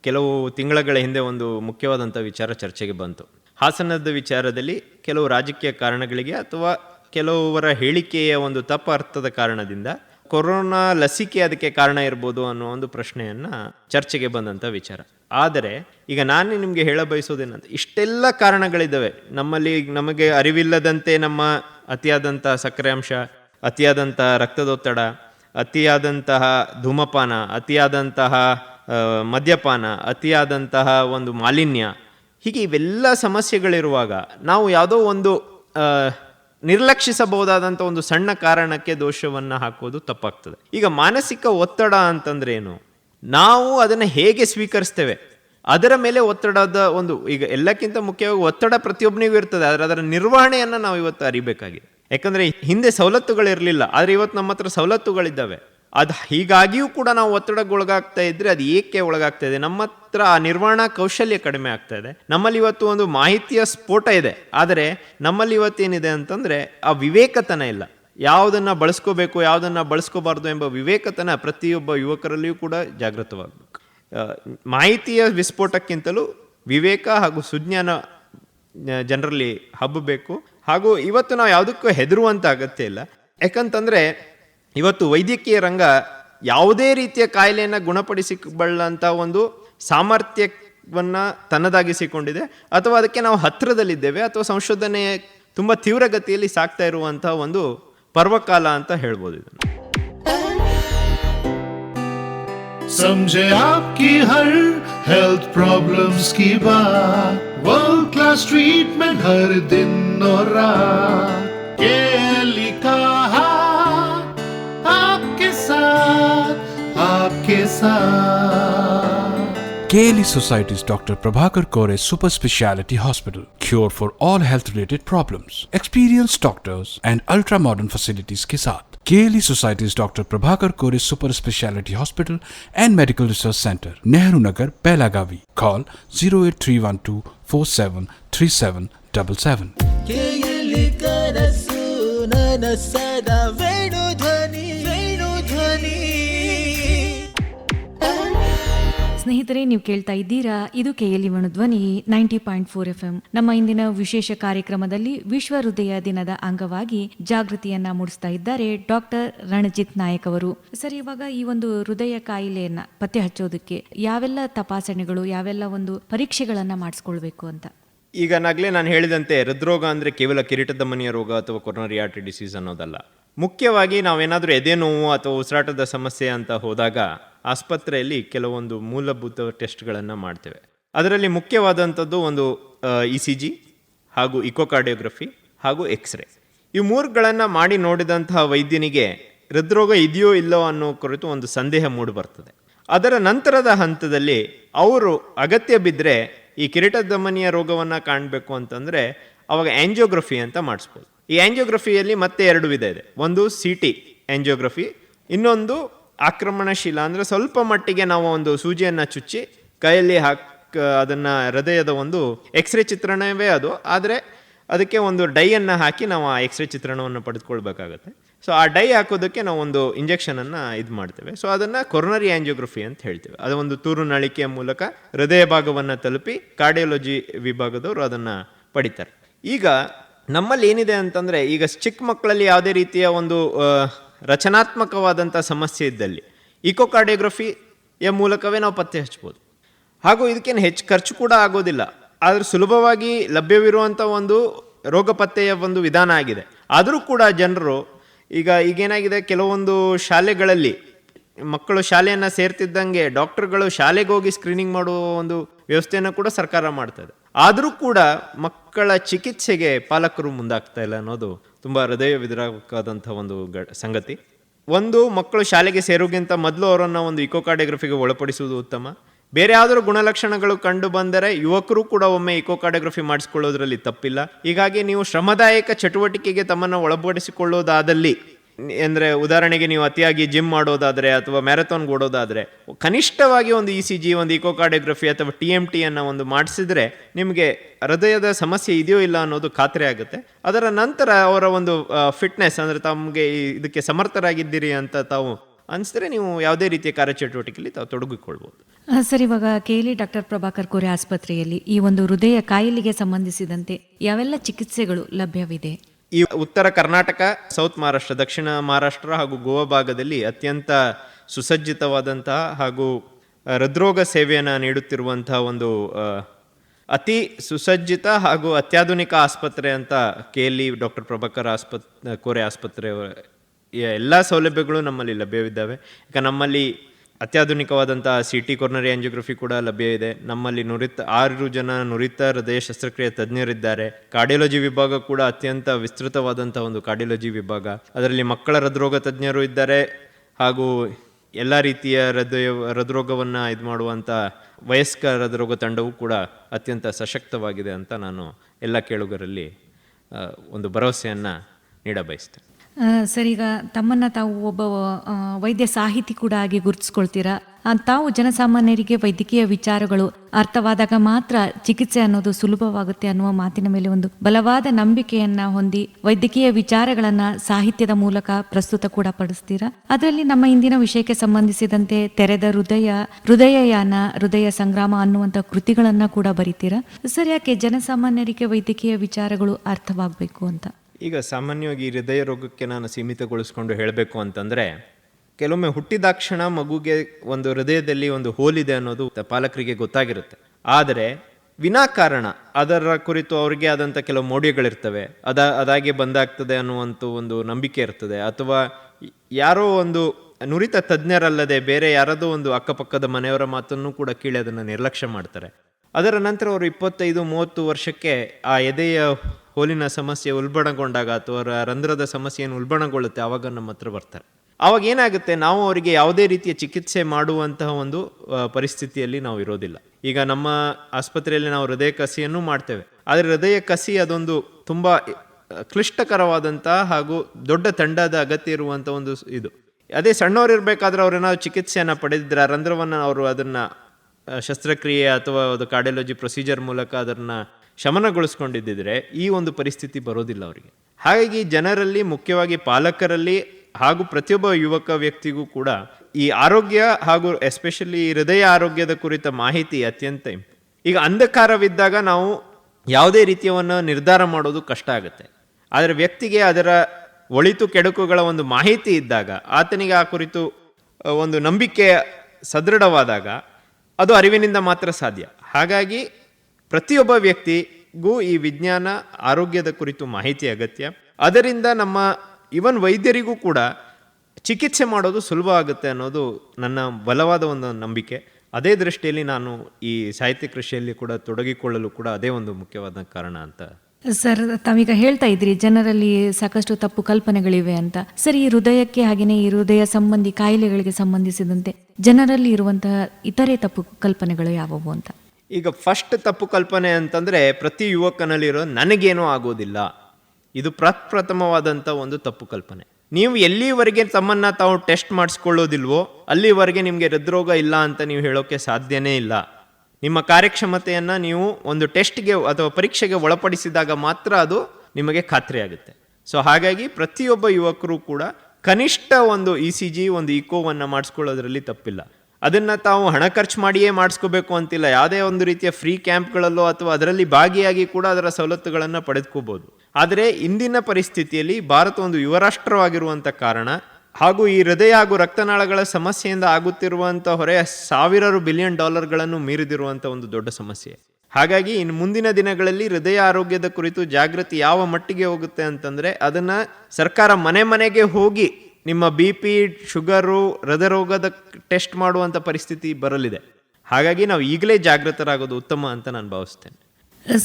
ಕೆಲವು ತಿಂಗಳ ಹಿಂದೆ ಒಂದು ಮುಖ್ಯವಾದಂಥ ವಿಚಾರ ಚರ್ಚೆಗೆ ಬಂತು. ಹಾಸನದ ವಿಚಾರದಲ್ಲಿ ಕೆಲವು ರಾಜಕೀಯ ಕಾರಣಗಳಿಗೆ ಅಥವಾ ಕೆಲವರ ಹೇಳಿಕೆಯ ಒಂದು ತಪ್ಪ ಅರ್ಥದ ಕಾರಣದಿಂದ ಕೊರೋನಾ ಲಸಿಕೆ ಅದಕ್ಕೆ ಕಾರಣ ಇರ್ಬೋದು ಅನ್ನೋ ಒಂದು ಪ್ರಶ್ನೆಯನ್ನು ಚರ್ಚೆಗೆ ಬಂದಂಥ ವಿಚಾರ. ಆದರೆ ಈಗ ನಾನೇ ನಿಮಗೆ ಹೇಳ ಬಯಸೋದೇನಂತ ಇಷ್ಟೆಲ್ಲ ಕಾರಣಗಳಿದ್ದಾವೆ. ನಮ್ಮಲ್ಲಿ ನಮಗೆ ಅರಿವಿಲ್ಲದಂತೆ ನಮ್ಮ ಅತಿಯಾದಂಥ ಸಕ್ಕರೆ ಅಂಶ ಅತಿಯಾದಂಥ ರಕ್ತದೊತ್ತಡ, ಅತಿಯಾದಂತಹ ಧೂಮಪಾನ, ಅತಿಯಾದಂತಹ ಮದ್ಯಪಾನ, ಅತಿಯಾದಂತಹ ಒಂದು ಮಾಲಿನ್ಯ ಹೀಗೆ ಇವೆಲ್ಲ ಸಮಸ್ಯೆಗಳಿರುವಾಗ ನಾವು ಯಾವುದೋ ಒಂದು ನಿರ್ಲಕ್ಷಿಸಬಹುದಾದಂಥ ಒಂದು ಸಣ್ಣ ಕಾರಣಕ್ಕೆ ದೋಷವನ್ನು ಹಾಕೋದು ತಪ್ಪಾಗ್ತದೆ. ಈಗ ಮಾನಸಿಕ ಒತ್ತಡ ಅಂತಂದ್ರೆ ಏನು? ನಾವು ಅದನ್ನು ಹೇಗೆ ಸ್ವೀಕರಿಸ್ತೇವೆ? ಅದರ ಮೇಲೆ ಒತ್ತಡದ ಒಂದು, ಈಗ ಎಲ್ಲಕ್ಕಿಂತ ಮುಖ್ಯವಾಗಿ ಒತ್ತಡ ಪ್ರತಿಯೊಬ್ಬನಿಗೂ ಇರ್ತದೆ, ಆದರೆ ಅದರ ನಿರ್ವಹಣೆಯನ್ನು ನಾವು ಇವತ್ತು ಅರಿಬೇಕಾಗಿದೆ. ಯಾಕಂದರೆ ಹಿಂದೆ ಸವಲತ್ತುಗಳಿರಲಿಲ್ಲ, ಆದರೆ ಇವತ್ತು ನಮ್ಮ ಹತ್ರ ಸವಲತ್ತುಗಳಿದ್ದಾವೆ. ಅದು ಹೀಗಾಗಿಯೂ ಕೂಡ ನಾವು ಒತ್ತಡಕ್ಕೊಳಗಾಗ್ತಾ ಇದ್ರೆ ಅದು ಏಕೆ ಒಳಗಾಗ್ತಾ ಇದೆ? ನಮ್ಮ ಹತ್ರ ಆ ನಿರ್ವಹಣಾ ಕೌಶಲ್ಯ ಕಡಿಮೆ ಆಗ್ತಾ ಇದೆ. ನಮ್ಮಲ್ಲಿ ಇವತ್ತು ಒಂದು ಮಾಹಿತಿಯ ಸ್ಫೋಟ ಇದೆ. ಆದರೆ ನಮ್ಮಲ್ಲಿ ಇವತ್ತೇನಿದೆ ಅಂತಂದ್ರೆ ಆ ವಿವೇಕತನ ಇಲ್ಲ. ಯಾವುದನ್ನ ಬಳಸ್ಕೋಬೇಕು, ಯಾವುದನ್ನ ಬಳಸ್ಕೋಬಾರ್ದು ಎಂಬ ವಿವೇಕತನ ಪ್ರತಿಯೊಬ್ಬ ಯುವಕರಲ್ಲಿಯೂ ಕೂಡ ಜಾಗೃತವಾಗಬೇಕು. ಮಾಹಿತಿಯ ವಿಸ್ಫೋಟಕ್ಕಿಂತಲೂ ವಿವೇಕ ಹಾಗೂ ಸುಜ್ಞಾನ ಜನರಲ್ಲಿ ಹಬ್ಬಬೇಕು. ಹಾಗೂ ಇವತ್ತು ನಾವು ಯಾವುದಕ್ಕೂ ಹೆದರುವಂತ ಅಗತ್ಯ ಇಲ್ಲ. ಯಾಕಂತಂದ್ರೆ ಇವತ್ತು ವೈದ್ಯಕೀಯ ರಂಗ ಯಾವುದೇ ರೀತಿಯ ಕಾಯಿಲೆಯನ್ನು ಗುಣಪಡಿಸಿಕೊಳ್ಳಂತ ಒಂದು ಸಾಮರ್ಥ್ಯ ವನ್ನ ತನ್ನದಾಗಿಸಿಕೊಂಡಿದೆ ಅಥವಾ ಅದಕ್ಕೆ ನಾವು ಹತ್ತಿರದಲ್ಲಿದ್ದೇವೆ ಅಥವಾ ಸಂಶೋಧನೆ ತುಂಬ ತೀವ್ರಗತಿಯಲ್ಲಿ ಸಾಗ್ತಾ ಇರುವಂತಹ ಒಂದು ಪರ್ವಕಾಲ ಅಂತ ಹೇಳ್ಬೋದು ಇದನ್ನು समझे आपकी हर हेल्थ प्रॉब्लम्स की बात वर्ल्ड क्लास ट्रीटमेंट हर दिन और रात केली का हाथ साथ आपके साथ KLE Society's Dr. Prabhakar Kore Super Speciality Hospital. Cure for all health related problems. Experienced doctors and ultra modern facilities के साथ KLE Society's Dr. Prabhakar Kore Super Speciality Hospital and Medical Research Center, Nehru Nagar, Pelagavi. Call 08312 473777. ಸ್ನೇಹಿತರೆ, ನೀವು ಕೇಳ್ತಾ ಇದ್ದೀರಾ, ಇದು KLE Dhwani, ninety point four F M. ನಮ್ಮ ಇಂದಿನ ವಿಶೇಷ ಕಾರ್ಯಕ್ರಮದಲ್ಲಿ ವಿಶ್ವ ಹೃದಯ ದಿನದ ಅಂಗವಾಗಿ ಜಾಗೃತಿಯನ್ನ ಮೂಡಿಸ್ತಾ ಇದ್ದಾರೆ ಡಾಕ್ಟರ್ ರಣಜಿತ್ ನಾಯಕ್ ಅವರು. ಸರಿ, ಇವಾಗ ಈ ಒಂದು ಹೃದಯ ಕಾಯಿಲೆಯನ್ನ ಪತ್ತೆ ಹಚ್ಚೋದಕ್ಕೆ ಯಾವೆಲ್ಲ ತಪಾಸಣೆಗಳು, ಯಾವೆಲ್ಲ ಒಂದು ಪರೀಕ್ಷೆಗಳನ್ನ ಮಾಡಿಸ್ಕೊಳ್ಬೇಕು ಅಂತ? ಈಗ ನಾಗಲೇ ನಾನು ಹೇಳಿದಂತೆ, ಹೃದ್ರೋಗ ಅಂದ್ರೆ ಕೇವಲ ಕಿರೀಟದ ಮನೆಯ ರೋಗ ಅಥವಾ ಕೊರೋನರಿ ಆರ್ಟರಿ ಡಿಸೀಸ್ ಅನ್ನೋದಲ್ಲ. ಮುಖ್ಯವಾಗಿ ನಾವೇನಾದರೂ ಎದೆ ನೋವು ಅಥವಾ ಉಸಿರಾಟದ ಸಮಸ್ಯೆ ಅಂತ ಹೋದಾಗ ಆಸ್ಪತ್ರೆಯಲ್ಲಿ ಕೆಲವೊಂದು ಮೂಲಭೂತ ಟೆಸ್ಟ್ಗಳನ್ನು ಮಾಡ್ತೇವೆ. ಅದರಲ್ಲಿ ಮುಖ್ಯವಾದಂಥದ್ದು ಒಂದು ಇ ಸಿ ಜಿ ಹಾಗೂ ಇಕೋಕಾರ್ಡಿಯೋಗ್ರಫಿ ಹಾಗೂ ಎಕ್ಸ್ರೇ. ಈ ಮೂರುಗಳನ್ನು ಮಾಡಿ ನೋಡಿದಂತಹ ವೈದ್ಯನಿಗೆ ಹೃದ್ರೋಗ ಇದೆಯೋ ಇಲ್ಲೋ ಅನ್ನೋ ಕುರಿತು ಒಂದು ಸಂದೇಹ ಮೂಡಿಬರ್ತದೆ ಅದರ ನಂತರದ ಹಂತದಲ್ಲಿ ಅವರು ಅಗತ್ಯ ಬಿದ್ದರೆ ಈ ಕಿರೀಟಧಮನಿಯ ರೋಗವನ್ನು ಕಾಣಬೇಕು ಅಂತಂದರೆ ಅವಾಗ ಆ್ಯಂಜಿಯೋಗ್ರಫಿ ಅಂತ ಮಾಡಿಸ್ಬೋದು. ಈ ಆ್ಯಂಜಿಯೋಗ್ರಫಿಯಲ್ಲಿ ಮತ್ತೆ ಎರಡು ವಿಧ ಇದೆ. ಒಂದು ಸಿ ಟಿ ಆ್ಯಂಜಿಯೋಗ್ರಫಿ ಇನ್ನೊಂದು ಆಕ್ರಮಣಶೀಲ ಅಂದರೆ ಸ್ವಲ್ಪ ಮಟ್ಟಿಗೆ ನಾವು ಒಂದು ಸೂಜಿಯನ್ನು ಚುಚ್ಚಿ ಕೈಯಲ್ಲಿ ಹಾಕ್, ಅದನ್ನು ಹೃದಯದ ಒಂದು ಎಕ್ಸ್ರೇ ಚಿತ್ರಣವೇ ಅದು. ಆದರೆ ಅದಕ್ಕೆ ಒಂದು ಡೈಯನ್ನು ಹಾಕಿ ನಾವು ಆ ಎಕ್ಸ್ರೇ ಚಿತ್ರಣವನ್ನು ಪಡೆದುಕೊಳ್ಬೇಕಾಗತ್ತೆ. ಸೊ ಆ ಡೈ ಹಾಕೋದಕ್ಕೆ ನಾವು ಒಂದು ಇಂಜೆಕ್ಷನನ್ನು ಇದು ಮಾಡ್ತೇವೆ. ಸೊ ಅದನ್ನು ಕೊರೋನರಿ ಆ್ಯಂಜಿಯೋಗ್ರಫಿ ಅಂತ ಹೇಳ್ತೇವೆ. ಅದು ಒಂದು ತೂರು ನಳಿಕೆಯ ಮೂಲಕ ಹೃದಯ ಭಾಗವನ್ನು ತಲುಪಿ ಕಾರ್ಡಿಯಾಲಜಿ ವಿಭಾಗದವರು ಅದನ್ನು ಪಡಿತಾರೆ. ಈಗ ನಮ್ಮಲ್ಲಿ ಏನಿದೆ ಅಂತಂದರೆ, ಈಗ ಚಿಕ್ಕ ಮಕ್ಕಳಲ್ಲಿ ಯಾವುದೇ ರೀತಿಯ ಒಂದು ರಚನಾತ್ಮಕವಾದಂಥ ಸಮಸ್ಯೆ ಇದ್ದಲ್ಲಿ. ಇಕೋಕಾರ್ಡಿಯೋಗ್ರಫಿಯ ಮೂಲಕವೇ ನಾವು ಪತ್ತೆ ಹಚ್ಬೋದು. ಹಾಗೂ ಇದಕ್ಕೇನು ಹೆಚ್ಚು ಖರ್ಚು ಕೂಡ ಆಗೋದಿಲ್ಲ. ಆದರೆ ಸುಲಭವಾಗಿ ಲಭ್ಯವಿರುವಂಥ ಒಂದು ರೋಗ ಪತ್ತೆಯ ಒಂದು ವಿಧಾನ ಆಗಿದೆ. ಆದರೂ ಕೂಡ ಜನರು ಈಗ ಈಗೇನಾಗಿದೆ, ಕೆಲವೊಂದು ಶಾಲೆಗಳಲ್ಲಿ ಮಕ್ಕಳು ಶಾಲೆಯನ್ನು ಸೇರ್ತಿದ್ದಂಗೆ ಡಾಕ್ಟರ್ಗಳು ಶಾಲೆಗೆ ಹೋಗಿ ಸ್ಕ್ರೀನಿಂಗ್ ಮಾಡುವ ಒಂದು ವ್ಯವಸ್ಥೆಯನ್ನು ಕೂಡ ಸರ್ಕಾರ ಮಾಡ್ತದೆ ಆದರೂ ಕೂಡ ಮಕ್ಕಳ ಚಿಕಿತ್ಸೆಗೆ ಪಾಲಕರು ಮುಂದಾಗ್ತಾ ಇಲ್ಲ ಅನ್ನೋದು ತುಂಬ ಹೃದಯ ವಿದ್ರಾವಕವಾದಂಥ ಒಂದು ಗ, ಸಂಗತಿ. ಒಂದು, ಮಕ್ಕಳು ಶಾಲೆಗೆ ಸೇರೋಕ್ಕಿಂತ ಮೊದಲು ಅವರನ್ನು ಒಂದು ಇಕೋಕಾರ್ಡಿಯೋಗ್ರಫಿಗೆ ಒಳಪಡಿಸುವುದು ಉತ್ತಮ. ಬೇರೆ ಯಾವ್ದಾದ್ರು ಗುಣಲಕ್ಷಣಗಳು ಕಂಡು ಬಂದರೆ ಯುವಕರು ಕೂಡ ಒಮ್ಮೆ ಇಕೋಕಾರ್ಡಿಯೋಗ್ರಫಿ ಮಾಡಿಸ್ಕೊಳ್ಳೋದ್ರಲ್ಲಿ ತಪ್ಪಿಲ್ಲ. ಹೀಗಾಗಿ ನೀವು ಶ್ರಮದಾಯಕ ಚಟುವಟಿಕೆಗೆ ತಮ್ಮನ್ನು ಒಳಪಡಿಸಿಕೊಳ್ಳೋದಾದಲ್ಲಿ ಅಂದರೆ ಉದಾಹರಣೆಗೆ ನೀವು ಅತಿಯಾಗಿ ಜಿಮ್ ಮಾಡೋದಾದರೆ ಅಥವಾ ಮ್ಯಾರಥಾನ್ ಓಡೋದಾದರೆ, ಕನಿಷ್ಠವಾಗಿ ಒಂದು ಇ ಸಿ ಜಿ ಒಂದು ಇಕೋಕಾರ್ಡಿಯೋಗ್ರಫಿ ಅಥವಾ ಟಿ ಎಂ ಟಿಯನ್ನು ಒಂದು ಮಾಡಿಸಿದರೆ ನಿಮಗೆ ಹೃದಯದ ಸಮಸ್ಯೆ ಇದೆಯೋ ಇಲ್ಲ ಅನ್ನೋದು ಖಾತ್ರಿ ಆಗುತ್ತೆ. ಅದರ ನಂತರ ಅವರ ಒಂದು ಫಿಟ್ನೆಸ್ ಅಂದರೆ ತಮಗೆ ಇದಕ್ಕೆ ಸಮರ್ಥರಾಗಿದ್ದೀರಿ ಅಂತ ತಾವು ಅನಿಸಿದ್ರೆ ನೀವು ಯಾವುದೇ ರೀತಿಯ ಕಾರ್ಯಚಟುವಟಿಕೆಯಲ್ಲಿ ತಾವು ತೊಡಗಿಕೊಳ್ಬೋದು. ಸರ್, ಇವಾಗ ಕೇಳಿ ಡಾಕ್ಟರ್ ಪ್ರಭಾಕರ್ ಕೋರೆ ಆಸ್ಪತ್ರೆಯಲ್ಲಿ ಈ ಒಂದು ಹೃದಯ ಕಾಯಿಲೆಗೆ ಸಂಬಂಧಿಸಿದಂತೆ ಯಾವೆಲ್ಲ ಚಿಕಿತ್ಸೆಗಳು ಲಭ್ಯವಿದೆ? ಈ ಉತ್ತರ ಕರ್ನಾಟಕ, ಸೌತ್ ಮಹಾರಾಷ್ಟ್ರ, ದಕ್ಷಿಣ ಮಹಾರಾಷ್ಟ್ರ ಹಾಗೂ ಗೋವಾ ಭಾಗದಲ್ಲಿ ಅತ್ಯಂತ ಸುಸಜ್ಜಿತವಾದಂತಹ ಹಾಗೂ ಹೃದ್ರೋಗ ಸೇವೆಯನ್ನು ನೀಡುತ್ತಿರುವಂತಹ ಒಂದು ಅತಿ ಸುಸಜ್ಜಿತ ಹಾಗೂ ಅತ್ಯಾಧುನಿಕ ಆಸ್ಪತ್ರೆ ಅಂತ ಕೆ ಎಲ್ ಡಾಕ್ಟರ್ ಪ್ರಭಾಕರ್ ಆಸ್ಪತ್, ಕೋರೆ ಆಸ್ಪತ್ರೆ ಎಲ್ಲ ಸೌಲಭ್ಯಗಳು ನಮ್ಮಲ್ಲಿ ಲಭ್ಯವಿದ್ದಾವೆ. ಈಗ ನಮ್ಮಲ್ಲಿ ಅತ್ಯಾಧುನಿಕವಾದಂಥ ಸಿ ಟಿ ಕೊರ್ನರಿ ಆಂಜಿಯೋಗ್ರಫಿ ಕೂಡ ಲಭ್ಯ ಇದೆ. ನಮ್ಮಲ್ಲಿ ನುರಿತ, ಆರು ಜನ ನುರಿತ ಹೃದಯ ಶಸ್ತ್ರಕ್ರಿಯೆ ತಜ್ಞರಿದ್ದಾರೆ. ಕಾರ್ಡಿಯಾಲಜಿ ವಿಭಾಗ ಕೂಡ ಅತ್ಯಂತ ವಿಸ್ತೃತವಾದಂಥ ಒಂದು ಕಾರ್ಡಿಯಾಲಜಿ ವಿಭಾಗ. ಅದರಲ್ಲಿ ಮಕ್ಕಳ ಹೃದ್ರೋಗ ತಜ್ಞರು ಇದ್ದಾರೆ ಹಾಗೂ ಎಲ್ಲ ರೀತಿಯ ಹೃದಯ, ಹೃದ್ರೋಗವನ್ನು ಇದು ಮಾಡುವಂಥ ವಯಸ್ಕ ಹೃದ್ರೋಗ ತಂಡವು ಕೂಡ ಅತ್ಯಂತ ಸಶಕ್ತವಾಗಿದೆ ಅಂತ ನಾನು ಎಲ್ಲ ಕೇಳುಗರಲ್ಲಿ ಒಂದು ಭರವಸೆಯನ್ನು ನೀಡಬಯಸ್ತೇನೆ. ಸರ್, ಈಗ ತಮ್ಮನ್ನ ತಾವು ಒಬ್ಬ ವೈದ್ಯ ಸಾಹಿತಿ ಕೂಡ ಆಗಿ ಗುರುತಿಸ್ಕೊಳ್ತೀರಾ? ತಾವು ಜನಸಾಮಾನ್ಯರಿಗೆ ವೈದ್ಯಕೀಯ ವಿಚಾರಗಳು ಅರ್ಥವಾದಾಗ ಮಾತ್ರ ಚಿಕಿತ್ಸೆ ಅನ್ನೋದು ಸುಲಭವಾಗುತ್ತೆ ಅನ್ನುವ ಮಾತಿನ ಮೇಲೆ ಒಂದು ಬಲವಾದ ನಂಬಿಕೆಯನ್ನ ಹೊಂದಿ ವೈದ್ಯಕೀಯ ವಿಚಾರಗಳನ್ನ ಸಾಹಿತ್ಯದ ಮೂಲಕ ಪ್ರಸ್ತುತ ಕೂಡ ಪಡಿಸ್ತೀರಾ? ಅದರಲ್ಲಿ ನಮ್ಮ ಇಂದಿನ ವಿಷಯಕ್ಕೆ ಸಂಬಂಧಿಸಿದಂತೆ ತೆರೆದ ಹೃದಯ, ಹೃದಯಯಾನ, ಹೃದಯ ಸಂಗ್ರಾಮ ಅನ್ನುವಂಥ ಕೃತಿಗಳನ್ನ ಕೂಡ ಬರೀತೀರಾ? ಸರ್, ಯಾಕೆ ಜನಸಾಮಾನ್ಯರಿಗೆ ವೈದ್ಯಕೀಯ ವಿಚಾರಗಳು ಅರ್ಥವಾಗಬೇಕು ಅಂತ? ಈಗ ಸಾಮಾನ್ಯವಾಗಿ ಹೃದಯ ರೋಗಕ್ಕೆ ನಾನು ಸೀಮಿತಗೊಳಿಸ್ಕೊಂಡು ಹೇಳಬೇಕು ಅಂತಂದರೆ, ಕೆಲವೊಮ್ಮೆ ಹುಟ್ಟಿದಾಕ್ಷಣ ಮಗುಗೆ ಒಂದು ಹೃದಯದಲ್ಲಿ ಒಂದು ಹೋಲಿದೆ ಅನ್ನೋದು ಪಾಲಕರಿಗೆ ಗೊತ್ತಾಗಿರುತ್ತೆ. ಆದರೆ ವಿನಾಕಾರಣ ಅದರ ಕುರಿತು ಅವರಿಗೆ ಆದಂಥ ಕೆಲವು ಮೌಢ್ಯಗಳಿರ್ತವೆ. ಅದ, ಅದಾಗೆ ಬಂದಾಗ್ತದೆ ಅನ್ನುವಂಥ ಒಂದು ನಂಬಿಕೆ ಇರ್ತದೆ. ಅಥವಾ ಯಾರೋ ಒಂದು ನುರಿತ ತಜ್ಞರಲ್ಲದೆ ಬೇರೆ ಯಾರದೋ ಒಂದು ಅಕ್ಕಪಕ್ಕದ ಮನೆಯವರ ಮಾತನ್ನು ಕೂಡ ಕೇಳಿ ಅದನ್ನು ನಿರ್ಲಕ್ಷ್ಯ ಮಾಡ್ತಾರೆ. ಅದರ ನಂತರ ಅವರು ಇಪ್ಪತ್ತೈದು, ಮೂವತ್ತು ವರ್ಷಕ್ಕೆ ಆ ಎದೆಯ ಹೋಲಿನ ಸಮಸ್ಯೆ ಉಲ್ಬಣಗೊಂಡಾಗ ಅಥವಾ ರಂಧ್ರದ ಸಮಸ್ಯೆಯನ್ನು ಉಲ್ಬಣಗೊಳ್ಳುತ್ತೆ ಆವಾಗ ನಮ್ಮ ಹತ್ರ ಬರ್ತಾರೆ. ಆವಾಗ ಏನಾಗುತ್ತೆ, ನಾವು ಅವರಿಗೆ ಯಾವುದೇ ರೀತಿಯ ಚಿಕಿತ್ಸೆ ಮಾಡುವಂತಹ ಒಂದು ಪರಿಸ್ಥಿತಿಯಲ್ಲಿ ನಾವು ಇರೋದಿಲ್ಲ. ಈಗ ನಮ್ಮ ಆಸ್ಪತ್ರೆಯಲ್ಲಿ ನಾವು ಹೃದಯ ಕಸಿಯನ್ನು ಮಾಡ್ತೇವೆ. ಆದರೆ ಹೃದಯ ಕಸಿ ಅದೊಂದು ತುಂಬ ಕ್ಲಿಷ್ಟಕರವಾದಂತಹ ಹಾಗೂ ದೊಡ್ಡ ತಂಡದ ಅಗತ್ಯ ಇರುವಂಥ ಒಂದು ಇದು. ಅದೇ ಸಣ್ಣವ್ರು ಇರಬೇಕಾದ್ರೆ ಅವ್ರೇನಾದ್ರು ಚಿಕಿತ್ಸೆಯನ್ನು ಪಡೆದಿದ್ರೆ ರಂಧ್ರವನ್ನು ಅವರು ಅದನ್ನು ಶಸ್ತ್ರಕ್ರಿಯೆ ಅಥವಾ ಅದು ಕಾರ್ಡಿಯಾಲಜಿ ಪ್ರೊಸೀಜರ್ ಮೂಲಕ ಅದನ್ನು ಶಮನಗೊಳಿಸ್ಕೊಂಡಿದ್ದಿದ್ರೆ ಈ ಒಂದು ಪರಿಸ್ಥಿತಿ ಬರೋದಿಲ್ಲ ಅವರಿಗೆ. ಹಾಗಾಗಿ ಜನರಲ್ಲಿ, ಮುಖ್ಯವಾಗಿ ಪಾಲಕರಲ್ಲಿ ಹಾಗೂ ಪ್ರತಿಯೊಬ್ಬ ಯುವಕ ವ್ಯಕ್ತಿಗೂ ಕೂಡ ಈ ಆರೋಗ್ಯ ಹಾಗೂ ಎಸ್ಪೆಷಲಿ ಹೃದಯ ಆರೋಗ್ಯದ ಕುರಿತ ಮಾಹಿತಿ ಅತ್ಯಂತ ಈಗ ಅಂಧಕಾರವಿದ್ದಾಗ ನಾವು ಯಾವುದೇ ರೀತಿಯವನ್ನು ನಿರ್ಧಾರ ಮಾಡೋದು ಕಷ್ಟ ಆಗುತ್ತೆ. ಆದರೆ ವ್ಯಕ್ತಿಗೆ ಅದರ ಒಳಿತು ಕೆಡುಕುಗಳ ಒಂದು ಮಾಹಿತಿ ಇದ್ದಾಗ, ಆತನಿಗೆ ಆ ಕುರಿತು ಒಂದು ನಂಬಿಕೆ ಸದೃಢವಾದಾಗ ಅದು ಅರಿವಿನಿಂದ ಮಾತ್ರ ಸಾಧ್ಯ. ಹಾಗಾಗಿ ಪ್ರತಿಯೊಬ್ಬ ವ್ಯಕ್ತಿಗೂ ಈ ವಿಜ್ಞಾನ, ಆರೋಗ್ಯದ ಕುರಿತು ಮಾಹಿತಿ ಅಗತ್ಯ. ಅದರಿಂದ ನಮ್ಮ ಇವನ್ ವೈದ್ಯರಿಗೂ ಕೂಡ ಚಿಕಿತ್ಸೆ ಮಾಡೋದು ಸುಲಭ ಆಗುತ್ತೆ ಅನ್ನೋದು ನನ್ನ ಬಲವಾದ ಒಂದು ನಂಬಿಕೆ. ಅದೇ ದೃಷ್ಟಿಯಲ್ಲಿ ನಾನು ಈ ಸಾಹಿತ್ಯ ಕೃಷಿಯಲ್ಲಿ ಕೂಡ ತೊಡಗಿಕೊಳ್ಳಲು ಕೂಡ ಅದೇ ಒಂದು ಮುಖ್ಯವಾದ ಕಾರಣ ಅಂತ. ಸರ್, ತಾವೀಗ ಹೇಳ್ತಾ ಇದ್ರಿ, ಜನರಲ್ಲಿ ಸಾಕಷ್ಟು ತಪ್ಪು ಕಲ್ಪನೆಗಳಿವೆ ಅಂತ. ಸರ್, ಈ ಹೃದಯಕ್ಕೆ ಹಾಗೆಯೇ ಈ ಹೃದಯ ಸಂಬಂಧಿ ಕಾಯಿಲೆಗಳಿಗೆ ಸಂಬಂಧಿಸಿದಂತೆ ಜನರಲ್ಲಿ ಇರುವಂತಹ ಇತರೆ ತಪ್ಪು ಕಲ್ಪನೆಗಳು ಯಾವುವು ಅಂತ? ಈಗ ಫಸ್ಟ್ ತಪ್ಪು ಕಲ್ಪನೆ ಅಂತಂದ್ರೆ ಪ್ರತಿ ಯುವಕನಲ್ಲಿರೋ ನನಗೇನೂ ಆಗೋದಿಲ್ಲ. ಇದು ಪ್ರಪ್ರಥಮವಾದಂಥ ಒಂದು ತಪ್ಪು ಕಲ್ಪನೆ. ನೀವು ಎಲ್ಲಿವರೆಗೆ ತಮ್ಮನ್ನ ತಾವು ಟೆಸ್ಟ್ ಮಾಡಿಸ್ಕೊಳ್ಳೋದಿಲ್ವೋ ಅಲ್ಲಿವರೆಗೆ ನಿಮಗೆ ಹೃದ್ರೋಗ ಇಲ್ಲ ಅಂತ ನೀವು ಹೇಳೋಕೆ ಸಾಧ್ಯನೇ ಇಲ್ಲ. ನಿಮ್ಮ ಕಾರ್ಯಕ್ಷಮತೆಯನ್ನು ನೀವು ಒಂದು ಟೆಸ್ಟ್ಗೆ ಅಥವಾ ಪರೀಕ್ಷೆಗೆ ಒಳಪಡಿಸಿದಾಗ ಮಾತ್ರ ಅದು ನಿಮಗೆ ಖಾತ್ರಿಯಾಗುತ್ತೆ. ಸೊ ಹಾಗಾಗಿ ಪ್ರತಿಯೊಬ್ಬ ಯುವಕರು ಕೂಡ ಕನಿಷ್ಠ ಒಂದು ಇ ಸಿ ಜಿ ಒಂದು ಇಕೋವನ್ನು ಮಾಡಿಸ್ಕೊಳ್ಳೋದ್ರಲ್ಲಿ ತಪ್ಪಿಲ್ಲ. ಅದನ್ನು ತಾವು ಹಣ ಖರ್ಚು ಮಾಡಿಯೇ ಮಾಡಿಸ್ಕೋಬೇಕು ಅಂತಿಲ್ಲ. ಯಾವುದೇ ಒಂದು ರೀತಿಯ ಫ್ರೀ ಕ್ಯಾಂಪ್ಗಳಲ್ಲೋ ಅಥವಾ ಅದರಲ್ಲಿ ಭಾಗಿಯಾಗಿ ಕೂಡ ಅದರ ಸವಲತ್ತುಗಳನ್ನು ಪಡೆದುಕೋಬೋದು. ಆದರೆ ಇಂದಿನ ಪರಿಸ್ಥಿತಿಯಲ್ಲಿ ಭಾರತ ಒಂದು ಯುವರಾಷ್ಟ್ರವಾಗಿರುವಂಥ ಕಾರಣ ಹಾಗೂ ಈ ಹೃದಯ ಹಾಗೂ ರಕ್ತನಾಳಗಳ ಸಮಸ್ಯೆಯಿಂದ ಆಗುತ್ತಿರುವಂಥ ಹೊರೆ ಸಾವಿರಾರು ಬಿಲಿಯನ್ ಡಾಲರ್ಗಳನ್ನು ಮೀರಿದಿರುವಂಥ ಒಂದು ದೊಡ್ಡ ಸಮಸ್ಯೆ. ಹಾಗಾಗಿ ಇನ್ನು ಮುಂದಿನ ದಿನಗಳಲ್ಲಿ ಹೃದಯ ಆರೋಗ್ಯದ ಕುರಿತು ಜಾಗೃತಿ ಯಾವ ಮಟ್ಟಿಗೆ ಹೋಗುತ್ತೆ ಅಂತಂದರೆ ಅದನ್ನು ಸರ್ಕಾರ ಮನೆ ಮನೆಗೆ ಹೋಗಿ ನಿಮ್ಮ ಬಿ ಪಿ ಶುಗರು ಹೃದಯರೋಗದ ಟೆಸ್ಟ್ ಮಾಡುವಂಥ ಪರಿಸ್ಥಿತಿ ಬರಲಿದೆ. ಹಾಗಾಗಿ ನಾವು ಈಗಲೇ ಜಾಗೃತರಾಗೋದು ಉತ್ತಮ ಅಂತ ನಾನು ಭಾವಿಸ್ತೇನೆ.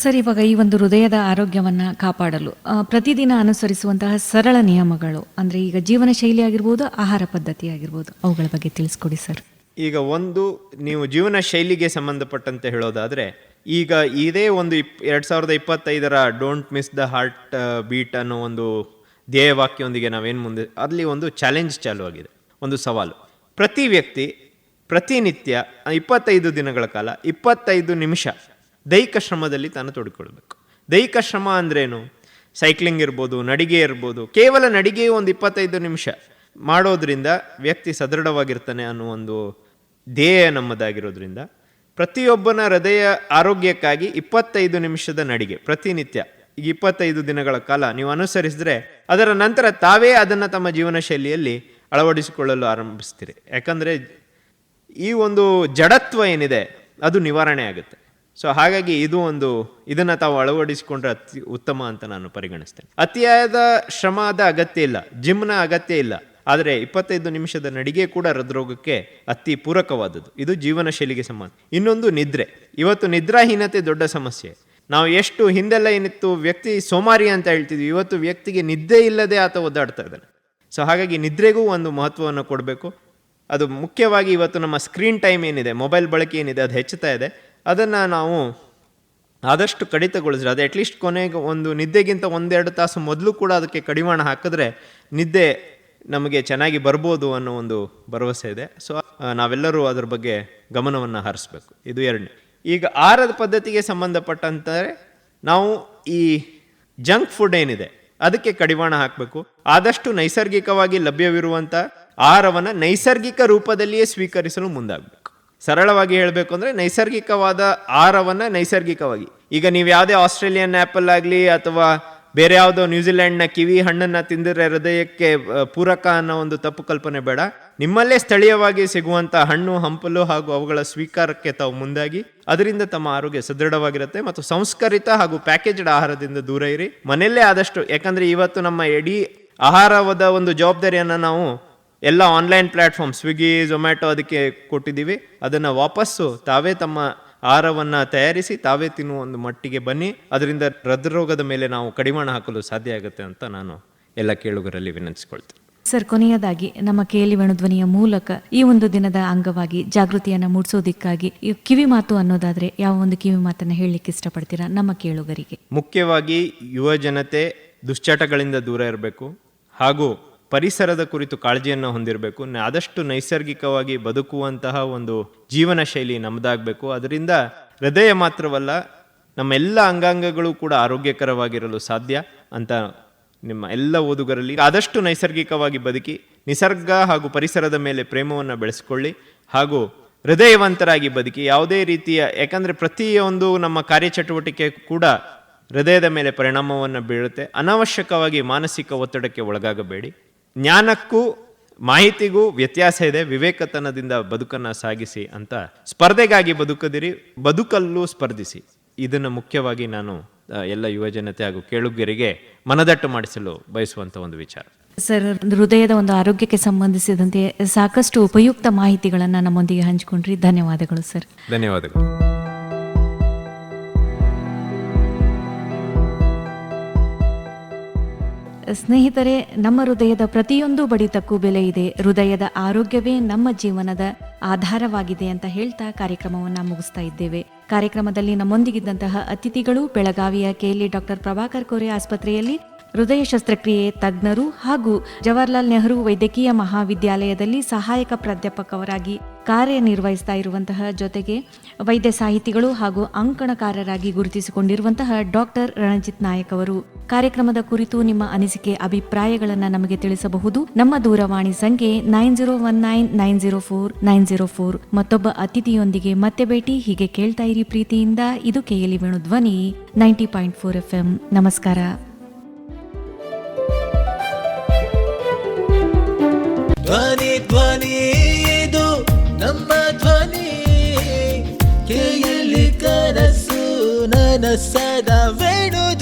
ಸರ್ ಇವಾಗ ಈ ಒಂದು ಹೃದಯದ ಆರೋಗ್ಯವನ್ನು ಕಾಪಾಡಲು ಪ್ರತಿದಿನ ಅನುಸರಿಸುವಂತಹ ಸರಳ ನಿಯಮಗಳು ಅಂದರೆ ಈಗ ಜೀವನ ಶೈಲಿ ಆಗಿರ್ಬೋದು ಆಹಾರ ಪದ್ಧತಿ ಆಗಿರ್ಬೋದು ಅವುಗಳ ಬಗ್ಗೆ ತಿಳಿಸ್ಕೊಡಿ ಸರ್. ಈಗ ಒಂದು ನೀವು ಜೀವನ ಶೈಲಿಗೆ ಸಂಬಂಧಪಟ್ಟಂತೆ ಹೇಳೋದಾದರೆ ಈಗ ಇದೇ ಒಂದು ಇಪ್, ಎರಡು ಸಾವಿರದ ಇಪ್ಪತ್ತೈದರ don't miss the heart beat ಅನ್ನೋ ಒಂದು ಧ್ಯೇಯವಾಕ್ಯದೊಂದಿಗೆ ನಾವೇನು ಮುಂದೆ, ಅಲ್ಲಿ ಒಂದು ಚಾಲೆಂಜ್ ಚಾಲು ಆಗಿದೆ. ಒಂದು ಸವಾಲು. ಪ್ರತಿ ವ್ಯಕ್ತಿ ಪ್ರತಿನಿತ್ಯ ಇಪ್ಪತ್ತೈದು ದಿನಗಳ ಕಾಲ, ಇಪ್ಪತ್ತೈದು ನಿಮಿಷ ದೈಹಿಕ ಶ್ರಮದಲ್ಲಿ ತಾನು ತೊಡಿಕೊಳ್ಬೇಕು. ದೈಹಿಕ ಶ್ರಮ ಅಂದ್ರೇನು? ಸೈಕ್ಲಿಂಗ್ ಇರ್ಬೋದು, ನಡಿಗೆ ಇರ್ಬೋದು, ಕೇವಲ ನಡಿಗೆ ಒಂದು ಇಪ್ಪತ್ತೈದು ನಿಮಿಷ ಮಾಡೋದ್ರಿಂದ ವ್ಯಕ್ತಿ ಸದೃಢವಾಗಿರ್ತಾನೆ ಅನ್ನೋ ಒಂದು ಧ್ಯೇಯ ನಮ್ಮದಾಗಿರೋದ್ರಿಂದ ಪ್ರತಿಯೊಬ್ಬನ ಹೃದಯ ಆರೋಗ್ಯಕ್ಕಾಗಿ ಇಪ್ಪತ್ತೈದು ನಿಮಿಷದ ನಡಿಗೆ, ಪ್ರತಿನಿತ್ಯ. ಈಗ ಇಪ್ಪತ್ತೈದು ದಿನಗಳ ಕಾಲ ನೀವು ಅನುಸರಿಸಿದ್ರೆ ಅದರ ನಂತರ ತಾವೇ ಅದನ್ನು ತಮ್ಮ ಜೀವನ ಶೈಲಿಯಲ್ಲಿ ಅಳವಡಿಸಿಕೊಳ್ಳಲು ಆರಂಭಿಸ್ತೀರಿ. ಯಾಕಂದರೆ ಈ ಒಂದು ಜಡತ್ವ ಏನಿದೆ, ಅದು ನಿವಾರಣೆ ಆಗುತ್ತೆ. ಸೊ ಹಾಗಾಗಿ ಇದು ಒಂದು, ಇದನ್ನು ತಾವು ಅಳವಡಿಸಿಕೊಂಡ್ರೆ ಅತಿ ಉತ್ತಮ ಅಂತ ನಾನು ಪರಿಗಣಿಸ್ತೇನೆ. ಅತಿಯಾದ ಶ್ರಮದ ಅಗತ್ಯ ಇಲ್ಲ ಜಿಮ್ನ ಅಗತ್ಯ ಇಲ್ಲ. ಆದರೆ ಇಪ್ಪತ್ತೈದು ನಿಮಿಷದ ನಡಿಗೆ ಕೂಡ ಹೃದ್ರೋಗಕ್ಕೆ ಅತಿ ಪೂರಕವಾದದ್ದು. ಇದು ಜೀವನ ಶೈಲಿಗೆ ಸಂಬಂಧ. ಇನ್ನೊಂದು ನಿದ್ರೆ. ಇವತ್ತು ನಿದ್ರಾಹೀನತೆ ದೊಡ್ಡ ಸಮಸ್ಯೆ. ನಾವು ಎಷ್ಟು ಹಿಂದೆಲ್ಲ ಏನಿತ್ತು, ವ್ಯಕ್ತಿ ಸೋಮಾರಿ ಅಂತ ಹೇಳ್ತಿದ್ವಿ. ಇವತ್ತು ವ್ಯಕ್ತಿಗೆ ನಿದ್ದೆ ಇಲ್ಲದೆ ಆತ ಒದ್ದಾಡ್ತಾ ಇದ್ದಾನೆ. ಸೊ ಹಾಗಾಗಿ ನಿದ್ರೆಗೂ ಒಂದು ಮಹತ್ವವನ್ನು ಕೊಡಬೇಕು. ಅದು ಮುಖ್ಯವಾಗಿ ಇವತ್ತು ನಮ್ಮ ಸ್ಕ್ರೀನ್ ಟೈಮ್ ಏನಿದೆ, ಮೊಬೈಲ್ ಬಳಕೆ ಏನಿದೆ, ಅದು ಹೆಚ್ಚುತ್ತಾ ಇದೆ. ಅದನ್ನು ನಾವು ಆದಷ್ಟು ಕಡಿತಗೊಳಿಸಿದ್ರೆ ಅದು ಅಟ್ಲೀಸ್ಟ್ ಕೊನೆಗೆ ಒಂದು ನಿದ್ದೆಗಿಂತ ಒಂದೆರಡು ತಾಸು ಮೊದಲು ಕೂಡ ಅದಕ್ಕೆ ಕಡಿವಾಣ ಹಾಕಿದ್ರೆ ನಿದ್ದೆ ನಮಗೆ ಚೆನ್ನಾಗಿ ಬರ್ಬೋದು ಅನ್ನೋ ಒಂದು ಭರವಸೆ ಇದೆ. ಸೊ ನಾವೆಲ್ಲರೂ ಅದ್ರ ಬಗ್ಗೆ ಗಮನವನ್ನು ಹರಿಸ್ಬೇಕು. ಇದು ಎರಡನೇ. ಈಗ ಆಹಾರದ ಪದ್ಧತಿಗೆ ಸಂಬಂಧಪಟ್ಟಂತಾರೆ ನಾವು ಈ ಜಂಕ್ ಫುಡ್ ಏನಿದೆ, ಅದಕ್ಕೆ ಕಡಿವಾಣ ಹಾಕಬೇಕು. ಆದಷ್ಟು ನೈಸರ್ಗಿಕವಾಗಿ ಲಭ್ಯವಿರುವಂಥ ಆಹಾರವನ್ನು ನೈಸರ್ಗಿಕ ರೂಪದಲ್ಲಿಯೇ ಸ್ವೀಕರಿಸಲು ಮುಂದಾಗಬೇಕು. ಸರಳವಾಗಿ ಹೇಳಬೇಕು ಅಂದರೆ ನೈಸರ್ಗಿಕವಾದ ಆಹಾರವನ್ನು ನೈಸರ್ಗಿಕವಾಗಿ. ಈಗ ನೀವು ಯಾವುದೇ ಆಸ್ಟ್ರೇಲಿಯನ್ ಆ್ಯಪಲ್ ಆಗಲಿ ಅಥವಾ ಬೇರೆ ಯಾವುದೋ ನ್ಯೂಜಿಲೆಂಡ್ನ ಕಿವಿ ಹಣ್ಣನ್ನ ತಿಂದರೆ ಹೃದಯಕ್ಕೆ ಪೂರಕ ಅನ್ನೋ ಒಂದು ತಪ್ಪು ಕಲ್ಪನೆ ಬೇಡ. ನಿಮ್ಮಲ್ಲೇ ಸ್ಥಳೀಯವಾಗಿ ಸಿಗುವಂತ ಹಣ್ಣು, ಹಂಪಲು ಹಾಗೂ ಅವುಗಳ ಸ್ವೀಕಾರಕ್ಕೆ ತಾವು ಮುಂದಾಗಿ, ಅದರಿಂದ ತಮ್ಮ ಆರೋಗ್ಯ ಸದೃಢವಾಗಿರುತ್ತೆ ಮತ್ತು ಸಂಸ್ಕರಿತ ಹಾಗೂ ಪ್ಯಾಕೇಜ್ಡ್ ಆಹಾರದಿಂದ ದೂರ ಇರಿ. ಮನೆಯಲ್ಲೇ ಆದಷ್ಟು, ಯಾಕಂದರೆ ಇವತ್ತು ನಮ್ಮ ಇಡೀ ಆಹಾರವಾದ ಒಂದು ಜವಾಬ್ದಾರಿಯನ್ನು ನಾವು ಎಲ್ಲ ಆನ್ಲೈನ್ ಪ್ಲಾಟ್ಫಾರ್ಮ್ ಸ್ವಿಗ್ಗಿ ಝೊಮ್ಯಾಟೊ ಅದಕ್ಕೆ ಕೊಟ್ಟಿದ್ದೀವಿ. ಅದನ್ನು ವಾಪಸ್ಸು ತಾವೇ ತಮ್ಮ ಆಹಾರವನ್ನು ತಯಾರಿಸಿ ತಾವೇ ತಿನ್ನುವ ಒಂದು ಮಟ್ಟಿಗೆ ಬನ್ನಿ. ಅದರಿಂದ ಹೃದ್ರೋಗದ ಮೇಲೆ ನಾವು ಕಡಿವಾಣ ಹಾಕಲು ಸಾಧ್ಯ ಆಗುತ್ತೆ ಅಂತ ನಾನು ಎಲ್ಲ ಕೇಳುಗರಲ್ಲಿ ವಿನಂತಿಸಿಕೊಳ್ತೇನೆ. ಸರ್ ಕೊನೆಯದಾಗಿ ನಮ್ಮ ಕೇಳಿ ಧ್ವನಿಯ ಮೂಲಕ ಈ ಒಂದು ದಿನದ ಅಂಗವಾಗಿ ಜಾಗೃತಿಯನ್ನು ಮೂಡಿಸೋದಿಕ್ಕಾಗಿ ಈ ಕಿವಿ ಮಾತು ಅನ್ನೋದಾದ್ರೆ ಯಾವ ಒಂದು ಕಿವಿ ಮಾತನ್ನು ಹೇಳಲಿಕ್ಕೆ ಇಷ್ಟಪಡ್ತೀರಾ? ನಮ್ಮ ಕೇಳುಗರಿಗೆ. ಮುಖ್ಯವಾಗಿ ಯುವ ಜನತೆ ದುಶ್ಚಟಗಳಿಂದ ದೂರ ಇರಬೇಕು. ಹಾಗೂ ಪರಿಸರದ ಕುರಿತು ಕಾಳಜಿಯನ್ನು ಹೊಂದಿರಬೇಕು. ಆದಷ್ಟು ನೈಸರ್ಗಿಕವಾಗಿ ಬದುಕುವಂತಹ ಒಂದು ಜೀವನ ಶೈಲಿ ನಮ್ಮದಾಗಬೇಕು ಅದರಿಂದ ಹೃದಯ ಮಾತ್ರವಲ್ಲ, ನಮ್ಮೆಲ್ಲ ಅಂಗಾಂಗಗಳು ಕೂಡ ಆರೋಗ್ಯಕರವಾಗಿರಲು ಸಾಧ್ಯ ಅಂತ ನಿಮ್ಮ ಎಲ್ಲ ಓದುಗರಲ್ಲಿ. ಆದಷ್ಟು ನೈಸರ್ಗಿಕವಾಗಿ ಬದುಕಿ, ನಿಸರ್ಗ ಹಾಗೂ ಪರಿಸರದ ಮೇಲೆ ಪ್ರೇಮವನ್ನು ಬೆಳೆಸ್ಕೊಳ್ಳಿ ಹಾಗೂ ಹೃದಯವಂತರಾಗಿ ಬದುಕಿ. ಯಾವುದೇ ರೀತಿಯ, ಯಾಕಂದರೆ ಪ್ರತಿಯೊಂದು ನಮ್ಮ ಕಾರ್ಯಚಟುವಟಿಕೆ ಕೂಡ ಹೃದಯದ ಮೇಲೆ ಪರಿಣಾಮವನ್ನು ಬೀಳುತ್ತೆ ಅನಾವಶ್ಯಕವಾಗಿ ಮಾನಸಿಕ ಒತ್ತಡಕ್ಕೆ ಒಳಗಾಗಬೇಡಿ. ಜ್ಞಾನಕ್ಕೂ ಮಾಹಿತಿಗೂ ವ್ಯತ್ಯಾಸ ಇದೆ ವಿವೇಕತನದಿಂದ ಬದುಕನ್ನು ಸಾಗಿಸಿ ಅಂತ ಸ್ಪರ್ಧೆಗಾಗಿ ಬದುಕದಿರಿ ಬದುಕಲ್ಲೂ ಸ್ಪರ್ಧಿಸಿ. ಇದನ್ನು ಮುಖ್ಯವಾಗಿ ನಾನು ಎಲ್ಲ ಯುವಜನತೆ ಹಾಗೂ ಕೇಳುಗರಿಗೆ ಮನದಟ್ಟು ಮಾಡಿಸಲು ಬಯಸುವಂತ ಒಂದು ವಿಚಾರ. ಸರ್ ಹೃದಯದ ಒಂದು ಆರೋಗ್ಯಕ್ಕೆ ಸಂಬಂಧಿಸಿದಂತೆ ಸಾಕಷ್ಟು ಉಪಯುಕ್ತ ಮಾಹಿತಿಗಳನ್ನು ನಮ್ಮೊಂದಿಗೆ ಹಂಚಿಕೊಂಡ್ರಿ. ಧನ್ಯವಾದಗಳು ಸರ್. ಧನ್ಯವಾದಗಳು. ಸ್ನೇಹಿತರೆ, ನಮ್ಮ ಹೃದಯದ ಪ್ರತಿಯೊಂದು ಬಡಿತಕ್ಕೂ ಬೆಲೆ ಇದೆ. ಹೃದಯದ ಆರೋಗ್ಯವೇ ನಮ್ಮ ಜೀವನದ ಆಧಾರವಾಗಿದೆ ಅಂತ ಹೇಳ್ತಾ ಕಾರ್ಯಕ್ರಮವನ್ನು ಮುಗಿಸ್ತಾ ಇದ್ದೇವೆ. ಕಾರ್ಯಕ್ರಮದಲ್ಲಿ ನಮ್ಮೊಂದಿಗಿದ್ದಂತಹ ಅತಿಥಿಗಳು ಬೆಳಗಾವಿಯ ಕೆಎಲ್ಇ ಡಾಕ್ಟರ್ ಪ್ರಭಾಕರ್ ಕೋರೆ ಆಸ್ಪತ್ರೆಯಲ್ಲಿ ಹೃದಯ ಶಸ್ತ್ರಕ್ರಿಯೆ ತಜ್ಞರು ಹಾಗೂ ಜವಾಹರ್ಲಾಲ್ ನೆಹರು ವೈದ್ಯಕೀಯ ಮಹಾವಿದ್ಯಾಲಯದಲ್ಲಿ ಸಹಾಯಕ ಪ್ರಾಧ್ಯಾಪಕರಾಗಿ ಕಾರ್ಯನಿರ್ವಹಿಸ್ತಾ ಇರುವಂತಹ ಜೊತೆಗೆ ವೈದ್ಯ ಸಾಹಿತಿಗಳು ಹಾಗೂ ಅಂಕಣಕಾರರಾಗಿ ಗುರುತಿಸಿಕೊಂಡಿರುವಂತಹ ಡಾಕ್ಟರ್ ರಣಜಿತ್ ನಾಯಕ್ ಅವರು. ಕಾರ್ಯಕ್ರಮದ ಕುರಿತು ನಿಮ್ಮ ಅನಿಸಿಕೆ, ಅಭಿಪ್ರಾಯಗಳನ್ನು ನಮಗೆ ತಿಳಿಸಬಹುದು. ನಮ್ಮ ದೂರವಾಣಿ ಸಂಖ್ಯೆ nine zero one nine nine zero four nine zero four. ಮತ್ತೊಬ್ಬ ಅತಿಥಿಯೊಂದಿಗೆ ಮತ್ತೆ ಭೇಟಿ ಹೀಗೆ ಕೇಳ್ತಾ ಇರಿ ಪ್ರೀತಿಯಿಂದ, ಇದು KLE Venu Dhwani ninety point four F M. ನಮಸ್ಕಾರ. ಧ್ವನಿ ಧ್ವನಿ ಇದು ನಮ್ಮ ಧ್ವನಿ. ಕೇಳಿ ಕನಸು ನನಸದ ವೇಣು